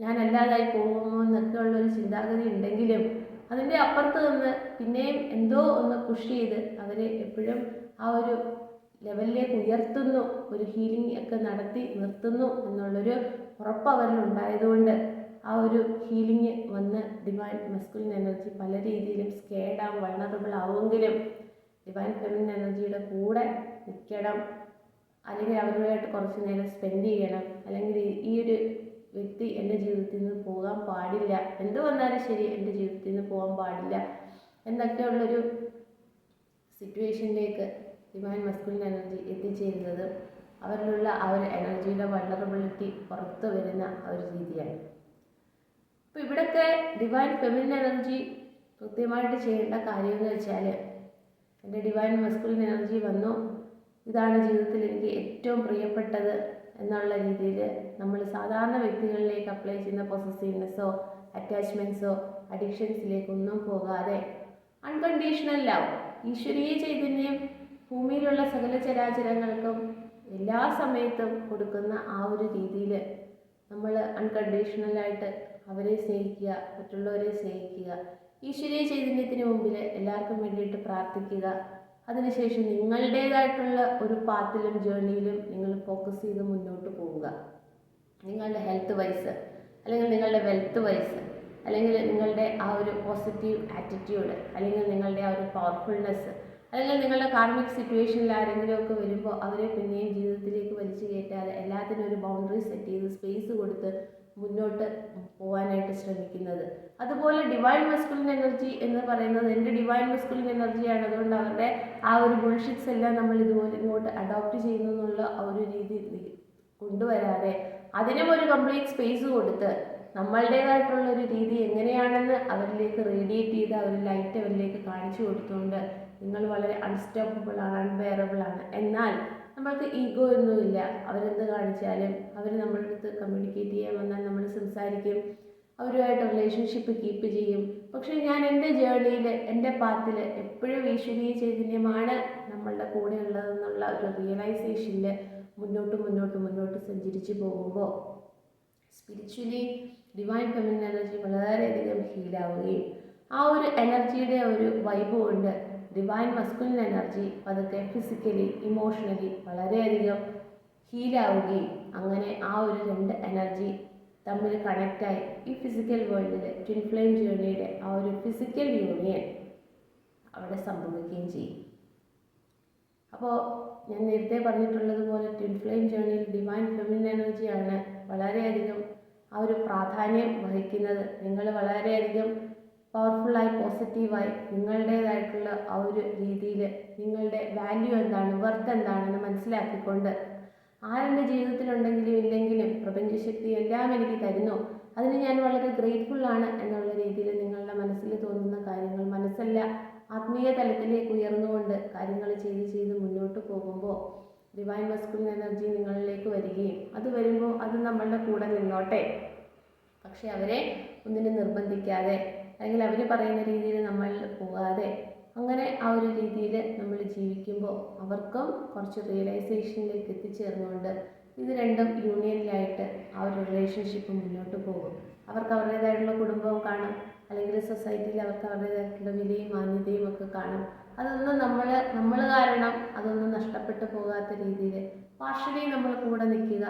ഞാൻ അല്ലാതായി പോകുമോ എന്നൊക്കെ ഉള്ളൊരു ചിന്താഗതി ഉണ്ടെങ്കിലും അതിന്റെ അപ്പുറത്ത് നിന്ന് പിന്നെയും എന്തോ ഒന്ന് പുഷ് ചെയ്ത് അവരെ എപ്പോഴും ആ ഒരു ലെവലിലേക്ക് ഉയർത്തുന്നു. ഒരു ഹീലിംഗ് ഒക്കെ നടത്തി നിർത്തുന്നു എന്നുള്ളൊരു ഉറപ്പ് അവരിൽ ഉണ്ടായതുകൊണ്ട് ആ ഒരു ഹീലിംഗ് വന്ന് ഡിവൈൻ മസ്കുലിൻ എനർജി പല രീതിയിലും സ്കേഡാവും വൾണറബിൾ ആവുമെങ്കിലും ഡിവൈൻ ഫെമിൻ എനർജിയുടെ കൂടെ നിൽക്കണം. അല്ലെങ്കിൽ അവരുമായിട്ട് കുറച്ച് നേരം സ്പെൻഡ് ചെയ്യണം. അല്ലെങ്കിൽ ഈ- ഈ ഒരു വ്യക്തി എന്റെ ജീവിതത്തിൽ നിന്ന് പോകാൻ പാടില്ല. എന്ത് വന്നാലും ശരി എന്റെ ജീവിതത്തിൽ നിന്ന് പോകാൻ പാടില്ല. എന്നൊക്കെയുള്ളൊരു സിറ്റുവേഷനിലേക്ക് ഡിവൈൻ മസ്കുലിൻ എനർജി എത്തിച്ചേരുന്നത് അവരിലുള്ള ആ ഒരു എനർജിയുടെ വൾണറബിലിറ്റി പുറത്തു വരുന്ന ഒരു രീതിയാണ്. അപ്പോൾ ഇവിടൊക്കെ ഡിവൈൻ ഫെമിനിൻ എനർജി കൃത്യമായിട്ട് ചെയ്യേണ്ട കാര്യം എന്ന് വെച്ചാൽ എന്റെ ഡിവൈൻ മസ്കുലിൻ എനർജി വന്നു. ഇതാണ് ജീവിതത്തിൽ എനിക്ക് ഏറ്റവും പ്രിയപ്പെട്ടത്. എന്നുള്ള രീതിയിൽ നമ്മൾ സാധാരണ വ്യക്തികളിലേക്ക് അപ്ലൈ ചെയ്യുന്ന പൊസസീവ്നെസ്സോ അറ്റാച്ച്മെന്റ്സോ അഡിക്ഷൻസിലേക്കൊന്നും പോകാതെ അൺകണ്ടീഷണൽ ലവ് ഈശ്വരീയ ചൈതന്യം ഭൂമിയിലുള്ള സകല ചരാചരങ്ങൾക്കും എല്ലാ സമയത്തും കൊടുക്കുന്ന ആ ഒരു രീതിയിൽ നമ്മൾ അൺകണ്ടീഷണലായിട്ട് അവരെ സ്നേഹിക്കുക മറ്റുള്ളവരെ സ്നേഹിക്കുക ഈശ്വരീയ ചൈതന്യത്തിന് മുമ്പിൽ എല്ലാവർക്കും വേണ്ടിയിട്ട് പ്രാർത്ഥിക്കുക അതിനുശേഷം നിങ്ങളുടേതായിട്ടുള്ള ഒരു പാത്തിലും ജേർണിയിലും നിങ്ങൾ ഫോക്കസ് ചെയ്ത് മുന്നോട്ട് പോവുക. നിങ്ങളുടെ ഹെൽത്ത് വൈസ് അല്ലെങ്കിൽ നിങ്ങളുടെ വെൽത്ത് വൈസ് അല്ലെങ്കിൽ നിങ്ങളുടെ ആ ഒരു പോസിറ്റീവ് ആറ്റിറ്റ്യൂഡ് അല്ലെങ്കിൽ നിങ്ങളുടെ ആ ഒരു പവർഫുൾനെസ് അല്ലെങ്കിൽ നിങ്ങളുടെ കാർമിക് സിറ്റുവേഷനിൽ ആരെങ്കിലുമൊക്കെ വരുമ്പോൾ അവരെ പിന്നെയും ജീവിതത്തിലേക്ക് വലിച്ചു കയറ്റാതെ എല്ലാത്തിനും ഒരു ബൗണ്ടറി സെറ്റ് ചെയ്ത് സ്പേസ് കൊടുത്ത് മുന്നോട്ട് പോകാനായിട്ട് ശ്രമിക്കുന്നത്. അതുപോലെ ഡിവൈൻ മസ്കുലിൻ എനർജി എന്ന് പറയുന്നത് എന്റെ ഡിവൈൻ മസ്കുലിൻ എനർജിയാണ് അതുകൊണ്ട് അവരുടെ ആ ഒരു ബുൾഷിറ്റ്സ് എല്ലാം നമ്മൾ ഇതുപോലെ ഇങ്ങോട്ട് അഡോപ്റ്റ് ചെയ്യുന്നു എന്നുള്ള ഒരു രീതി കൊണ്ടുവരാതെ അതിനും ഒരു കംപ്ലീറ്റ് സ്പേസ് കൊടുത്ത് നമ്മളുടേതായിട്ടുള്ള ഒരു രീതി എങ്ങനെയാണെന്ന് അവരിലേക്ക് റേഡിയേറ്റ് ചെയ്ത് അവർ ലൈറ്റ് അവരിലേക്ക് കാണിച്ചു കൊടുത്തുകൊണ്ട് നിങ്ങൾ വളരെ അൺസ്റ്റോപ്പബിൾ ആണ് അൺബെയറബിൾ ആണ്. എന്നാൽ നമ്മൾക്ക് ഈഗോ ഒന്നുമില്ല അവരെന്ത് കാണിച്ചാലും അവർ നമ്മളുടെ അടുത്ത് കമ്മ്യൂണിക്കേറ്റ് ചെയ്യാൻ വന്നാൽ നമ്മൾ സംസാരിക്കും. അവരുമായിട്ട് റിലേഷൻഷിപ്പ് കീപ്പ് ചെയ്യും. പക്ഷേ ഞാൻ എന്റെ ജേർണിയിൽ എന്റെ പാത്തിൽ എപ്പോഴും ഈശ്വരീയ ചൈതന്യമാണ് നമ്മളുടെ കൂടെ ഉള്ളതെന്നുള്ള ഒരു റിയലൈസേഷനിൽ മുന്നോട്ട് മുന്നോട്ട് മുന്നോട്ട് സഞ്ചരിച്ച് പോകുമ്പോൾ സ്പിരിച്വലി ഡിവൈൻ ഫെമിനിൻ എനർജി വളരെയധികം ഹീലാവുകയും ആ ഒരു എനർജിയുടെ ഒരു വൈബ് കൊണ്ട് ഡിവൈൻ മസ്കുലിൻ എനർജി പതുക്കെ ഫിസിക്കലി ഇമോഷണലി വളരെയധികം ഹീലാവുകയും അങ്ങനെ ആ ഒരു രണ്ട് എനർജി തമ്മിൽ കണക്റ്റായി ഈ ഫിസിക്കൽ വേൾഡിൽ ട്വിൻ ഫ്ലെയിം ജേർണിയുടെ ആ ഒരു ഫിസിക്കൽ യൂണിയൻ അവിടെ സംഭവിക്കുകയും ചെയ്യും. അപ്പോൾ ഞാൻ നേരത്തെ പറഞ്ഞിട്ടുള്ളതുപോലെ ട്വിൻ ഫ്ലെയിം ജേർണിയിൽ ഡിവൈൻ ഫെമിനിൻ എനർജിയാണ് വളരെയധികം ആ ഒരു പ്രാധാന്യം വഹിക്കുന്നത്. നിങ്ങൾ വളരെയധികം പവർഫുള്ളായി പോസിറ്റീവായി നിങ്ങളുടേതായിട്ടുള്ള ആ ഒരു രീതിയിൽ നിങ്ങളുടെ വാല്യൂ എന്താണ് വർത്ത് എന്താണെന്ന് മനസ്സിലാക്കിക്കൊണ്ട് ആരെന്റെ ജീവിതത്തിലുണ്ടെങ്കിലും ഇല്ലെങ്കിലും പ്രപഞ്ചശക്തി എല്ലാം എനിക്ക് തരുന്നു. അതിന് ഞാൻ വളരെ ഗ്രേറ്റ്ഫുൾ ആണ് എന്നുള്ള രീതിയിൽ നിങ്ങളുടെ മനസ്സിൽ തോന്നുന്ന കാര്യങ്ങൾ മനസ്സല്ല ആത്മീയ തലത്തിലേക്ക് ഉയർന്നുകൊണ്ട് കാര്യങ്ങൾ ചെയ്ത് ചെയ്ത് മുന്നോട്ട് പോകുമ്പോൾ ഡിവൈൻ മസ്കുലിൻ എനർജി നിങ്ങളിലേക്ക് വരികയും അത് വരുമ്പോൾ അത് നമ്മളുടെ കൂടെ നിന്നോട്ടെ. പക്ഷെ അവരെ ഒന്നിനും നിർബന്ധിക്കാതെ അല്ലെങ്കിൽ അവർ പറയുന്ന രീതിയിൽ നമ്മൾ പോകാതെ അങ്ങനെ ആ ഒരു രീതിയിൽ നമ്മൾ ജീവിക്കുമ്പോൾ അവർക്കും കുറച്ച് റിയലൈസേഷനിലേക്ക് എത്തിച്ചേർന്നുകൊണ്ട് ഇത് രണ്ടും യൂണിയനിലായിട്ട് ആ ഒരു റിലേഷൻഷിപ്പ് മുന്നോട്ട് പോകും. അവർക്ക് അവരുടേതായിട്ടുള്ള കുടുംബവും കാണും. അല്ലെങ്കിൽ സൊസൈറ്റിയിൽ അവർക്ക് അവരുടേതായിട്ടുള്ള വിലയും മാന്യതയും ഒക്കെ കാണും. അതൊന്നും നമ്മൾ നമ്മൾ കാരണം അതൊന്നും നഷ്ടപ്പെട്ടു പോകാത്ത രീതിയിൽ പാർഷ്യലി നമ്മൾ കൂടെ നിൽക്കുക.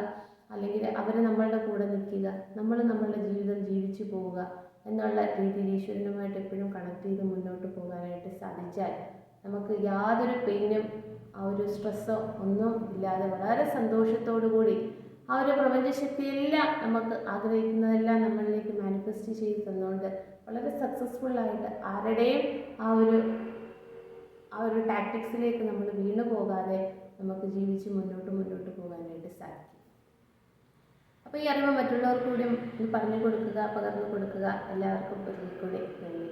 അല്ലെങ്കിൽ അവർ നമ്മളുടെ കൂടെ നിൽക്കുക. നമ്മൾ നമ്മളുടെ ജീവിതം ജീവിച്ചു പോവുക. എന്നുള്ള രീതിയിൽ ഈശ്വരനുമായിട്ട് എപ്പോഴും കണക്ട് ചെയ്ത് മുന്നോട്ട് പോകാനായിട്ട് സാധിച്ചാൽ നമുക്ക് യാതൊരു പെയിനും ആ ഒരു സ്ട്രെസ്സോ ഒന്നും ഇല്ലാതെ വളരെ സന്തോഷത്തോടു കൂടി ആ ഒരു പ്രപഞ്ചശക്തിയെല്ലാം നമുക്ക് ആഗ്രഹിക്കുന്നതെല്ലാം നമ്മളിലേക്ക് മാനിഫെസ്റ്റ് ചെയ്ത് തന്നുകൊണ്ട് വളരെ സക്സസ്ഫുള്ളായിട്ട് ആരുടെയും ആ ഒരു ആ ഒരു ടാക്ടിക്സിലേക്ക് നമ്മൾ വീണു പോകാതെ നമുക്ക് ജീവിച്ച് മുന്നോട്ട് മുന്നോട്ട് പോകാനായിട്ട് സാധിക്കും. അപ്പോൾ ഈ അറിവ് മറ്റുള്ളവർക്ക് കൂടി പറഞ്ഞു കൊടുക്കുക പകർന്നു കൊടുക്കുക എല്ലാവർക്കും ഒരിക്കൽ കൂടി നന്ദി.